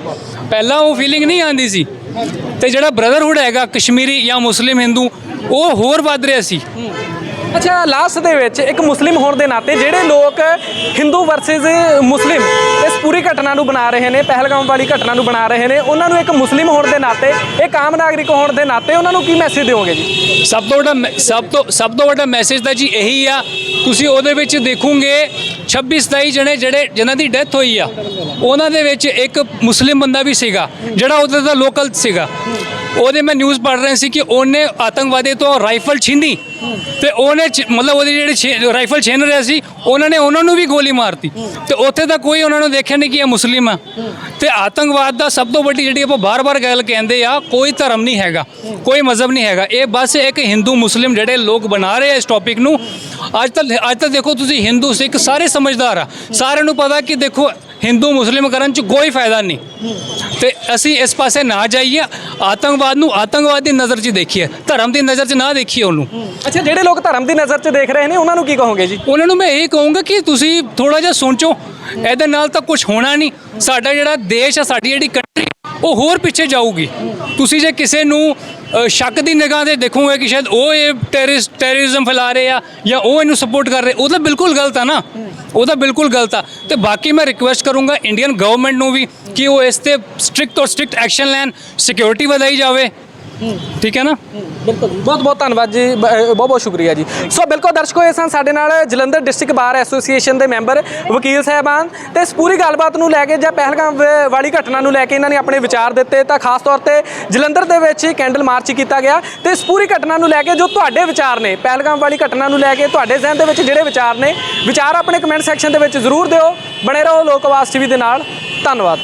ਪਹਿਲਾਂ ਉਹ ਫੀਲਿੰਗ ਨਹੀਂ ਆਉਂਦੀ ਸੀ। ਤੇ ਜਿਹੜਾ ਬ੍ਰਦਰਹੁੱਡ ਹੈਗਾ, ਕਸ਼ਮੀਰੀ ਜਾਂ ਮੁਸਲਿਮ ਹਿੰਦੂ, ਉਹ ਹੋਰ ਵੱਧ ਰਿਹਾ ਸੀ।
ਅੱਛਾ, ਲਾਸਟ ਦੇ ਵਿੱਚ ਇੱਕ ਮੁਸਲਿਮ ਹੋਣ ਦੇ ਨਾਤੇ ਜਿਹੜੇ ਲੋਕ ਹਿੰਦੂ ਵਰਸਸ ਮੁਸਲਿਮ ਇਸ ਪੂਰੀ ਘਟਨਾ ਨੂੰ ਬਣਾ ਰਹੇ ਨੇ, ਪਹਿਲਗਾਮ ਵਾਲੀ ਘਟਨਾ ਨੂੰ ਬਣਾ ਰਹੇ ਨੇ, ਉਹਨਾਂ ਨੂੰ ਇੱਕ ਮੁਸਲਿਮ ਹੋਣ ਦੇ ਨਾਤੇ, ਇੱਕ ਆਮ ਨਾਗਰਿਕ ਹੋਣ ਦੇ ਨਾਤੇ ਉਹਨਾਂ ਨੂੰ ਕੀ ਮੈਸੇਜ ਦਿਓਗੇ ਜੀ?
ਸਭ ਤੋਂ ਵੱਡਾ ਮੈ- ਸਭ ਤੋਂ ਸਭ ਤੋਂ ਵੱਡਾ ਮੈਸੇਜ ਤਾਂ ਜੀ ਇਹੀ ਆ, ਤੁਸੀਂ ਉਹਦੇ ਵਿੱਚ ਦੇਖੋਗੇ 26 27 ਜਣੇ ਜਿਹੜੇ ਜਿਨ੍ਹਾਂ ਦੀ ਡੈਥ ਹੋਈ ਆ, ਉਹਨਾਂ ਦੇ ਵਿੱਚ ਇੱਕ ਮੁਸਲਿਮ ਬੰਦਾ ਵੀ ਸੀਗਾ, ਜਿਹੜਾ ਉਹਦੇ ਦਾ ਲੋਕਲ ਸੀਗਾ। ਉਹਦੇ ਮੈਂ ਨਿਊਜ਼ ਪੜ੍ਹ ਰਿਹਾ ਸੀ ਕਿ ਉਹਨੇ ਆਤੰਕਵਾਦੀ ਤੋਂ ਰਾਈਫਲ ਛੀਨੀ ਤੇ ਉਹਨੇ ਛ- ਮਤਲਬ ਉਹਦੀ ਜਿਹੜੀ ਛੀ- ਰਾਈਫਲ ਛੀਨ ਰਿਹਾ ਸੀ, ਉਹਨਾਂ ਨੇ ਉਹਨਾਂ ਨੂੰ ਵੀ ਗੋਲੀ ਮਾਰਤੀ। ਤੇ ਉੱਥੇ ਤਾਂ ਕੋਈ ਉਹਨਾਂ ਨੂੰ ਦੇਖਿਆ ਨਹੀਂ ਕਿ ਇਹ ਮੁਸਲਿਮ ਆ। ਤੇ ਆਤੰਕਵਾਦ ਦਾ ਸਭ ਤੋਂ ਵੱਡੀ ਜਿਹੜੀ ਆਪਾਂ ਬਾਰ-ਬਾਰ ਗੱਲ ਕਹਿੰਦੇ ਆ, ਕੋਈ ਧਰਮ ਨਹੀਂ ਹੈਗਾ, ਕੋਈ ਮਜ਼ਹਬ ਨਹੀਂ ਹੈਗਾ। ਇਹ ਬਸ ਇੱਕ ਹਿੰਦੂ ਮੁਸਲਿਮ ਜਿਹੜੇ ਲੋਕ ਬਣਾ ਰਹੇ ਆ ਇਸ ਟੌਪਿਕ ਨੂੰ। ਅੱਜ ਤੱਕ ਅੱਜ ਤੱਕ ਦੇਖੋ ਤੁਸੀਂ ਹਿੰਦੂ ਸਿੱਖ ਸਾਰੇ ਸਮਝਦਾਰ ਆ। ਸਾਰਿਆਂ ਨੂੰ ਪਤਾ ਕਿ ਦੇਖੋ ਹਿੰਦੂ ਮੁਸਲਿਮ ਕਰਨ ਚ ਕੋਈ ਫਾਇਦਾ ਨਹੀਂ ਤੇ ਅਸੀਂ ਇਸ ਪਾਸੇ ਨਾ ਜਾਈਏ ਆਤੰਕਵਾਦ ਨੂੰ ਆਤੰਕਵਾਦ ਦੀ ਨਜ਼ਰ 'ਚ ਦੇਖੀਏ ਧਰਮ ਦੀ ਨਜ਼ਰ 'ਚ ਨਾ ਦੇਖੀਏ ਉਹਨੂੰ।
ਅੱਛਾ ਜਿਹੜੇ ਲੋਕ ਧਰਮ ਦੀ ਨਜ਼ਰ 'ਚ ਦੇਖ ਰਹੇ ਨੇ ਉਹਨਾਂ ਨੂੰ ਕੀ ਕਹੋਗੇ ਜੀ?
ਉਹਨਾਂ ਨੂੰ ਮੈਂ ਇਹ ਕਹੂੰਗਾ ਕਿ ਤੁਸੀਂ ਥੋੜਾ ਜਿਹਾ ਸੋਚੋ ਇਹਦੇ ਨਾਲ ਤਾਂ ਕੁਝ ਹੋਣਾ ਨਹੀਂ। ਸਾਡਾ ਜਿਹੜਾ ਦੇਸ਼ ਆ, ਸਾਡੀ ਜਿਹੜੀ ਕੰਟਰੀ ਉਹ ਹੋਰ ਪਿੱਛੇ ਜਾਊਗੀ। ਤੁਸੀਂ ਜੇ ਕਿਸੇ ਨੂੰ ਸ਼ੱਕ ਦੀ ਨਿਗਾਹ ਤੇ ਦੇਖੋਗੇ ਕਿ ਸ਼ਾਇਦ ਉਹ ਇਹ ਟੈਰਰਿਸਟ ਟੈਰਰਿਜ਼ਮ ਫੈਲਾ ਰਹੇ ਆ ਜਾਂ ਉਹ ਇਹਨੂੰ ਸਪੋਰਟ ਕਰ ਰਹੇ, ਉਹ ਤਾਂ ਬਿਲਕੁਲ ਗਲਤ ਆ ਨਾ। ਉਹ ਤਾਂ ਬਿਲਕੁਲ ਗਲਤ ਆ। ਤੇ ਬਾਕੀ ਮੈਂ ਰਿਕੁਐਸਟ ਕਰੂੰਗਾ ਇੰਡੀਅਨ ਗਵਰਨਮੈਂਟ ਨੂੰ ਵੀ ਕਿ ਉਹ ਇਸ ਤੇ ਸਟ੍ਰਿਕਟ ਔਰ ਸਟ੍ਰਿਕਟ ਐਕਸ਼ਨ ਲੈਣ ਸਿਕਿਉਰਿਟੀ ਵਧਾਈ ਜਾਵੇ। ਠੀਕ ਹੈ ਨਾ?
ਬਿਲਕੁਲ ਬਹੁਤ ਬਹੁਤ ਧੰਨਵਾਦ ਜੀ। ਬਹੁਤ ਬਹੁਤ ਸ਼ੁਕਰੀਆ ਜੀ। ਸੋ ਬਿਲਕੁਲ ਦਰਸ਼ਕੋ, ਇਹ ਸਨ ਸਾਡੇ ਨਾਲ ਜਲੰਧਰ ਡਿਸਟ੍ਰਿਕਟ ਬਾਰ ਐਸੋਸੀਏਸ਼ਨ ਦੇ ਮੈਂਬਰ ਵਕੀਲ ਸਾਹਿਬਾਨ। ਤੇ ਇਸ ਪੂਰੀ ਗੱਲਬਾਤ ਨੂੰ ਲੈ ਕੇ ਜਾਂ ਪਹਿਲਗਾਮ ਵਾਲੀ ਘਟਨਾ ਨੂੰ ਲੈ ਕੇ ਇਹਨਾਂ ਨੇ ਆਪਣੇ ਵਿਚਾਰ ਦਿੱਤੇ। ਤਾਂ ਖਾਸ ਤੌਰ ਤੇ ਜਲੰਧਰ ਦੇ ਵਿੱਚ ਕੈਂਡਲ ਮਾਰਚ ਕੀਤਾ ਗਿਆ। ਤੇ ਇਸ ਪੂਰੀ ਘਟਨਾ ਨੂੰ ਲੈ ਕੇ ਜੋ ਤੁਹਾਡੇ ਵਿਚਾਰ ਨੇ, ਪਹਿਲਗਾਮ ਵਾਲੀ ਘਟਨਾ ਨੂੰ ਲੈ ਕੇ ਤੁਹਾਡੇ ਜ਼ਿਹਨ ਦੇ ਵਿੱਚ ਜਿਹੜੇ ਵਿਚਾਰ ਨੇ, ਵਿਚਾਰ ਆਪਣੇ ਕਮੈਂਟ ਸੈਕਸ਼ਨ ਦੇ ਵਿੱਚ ਜ਼ਰੂਰ ਦਿਓ। ਬਣੇ ਰਹੋ ਲੋਕ ਆਵਾਜ਼ ਟੀਵੀ ਦੇ ਨਾਲ। ਧੰਨਵਾਦ।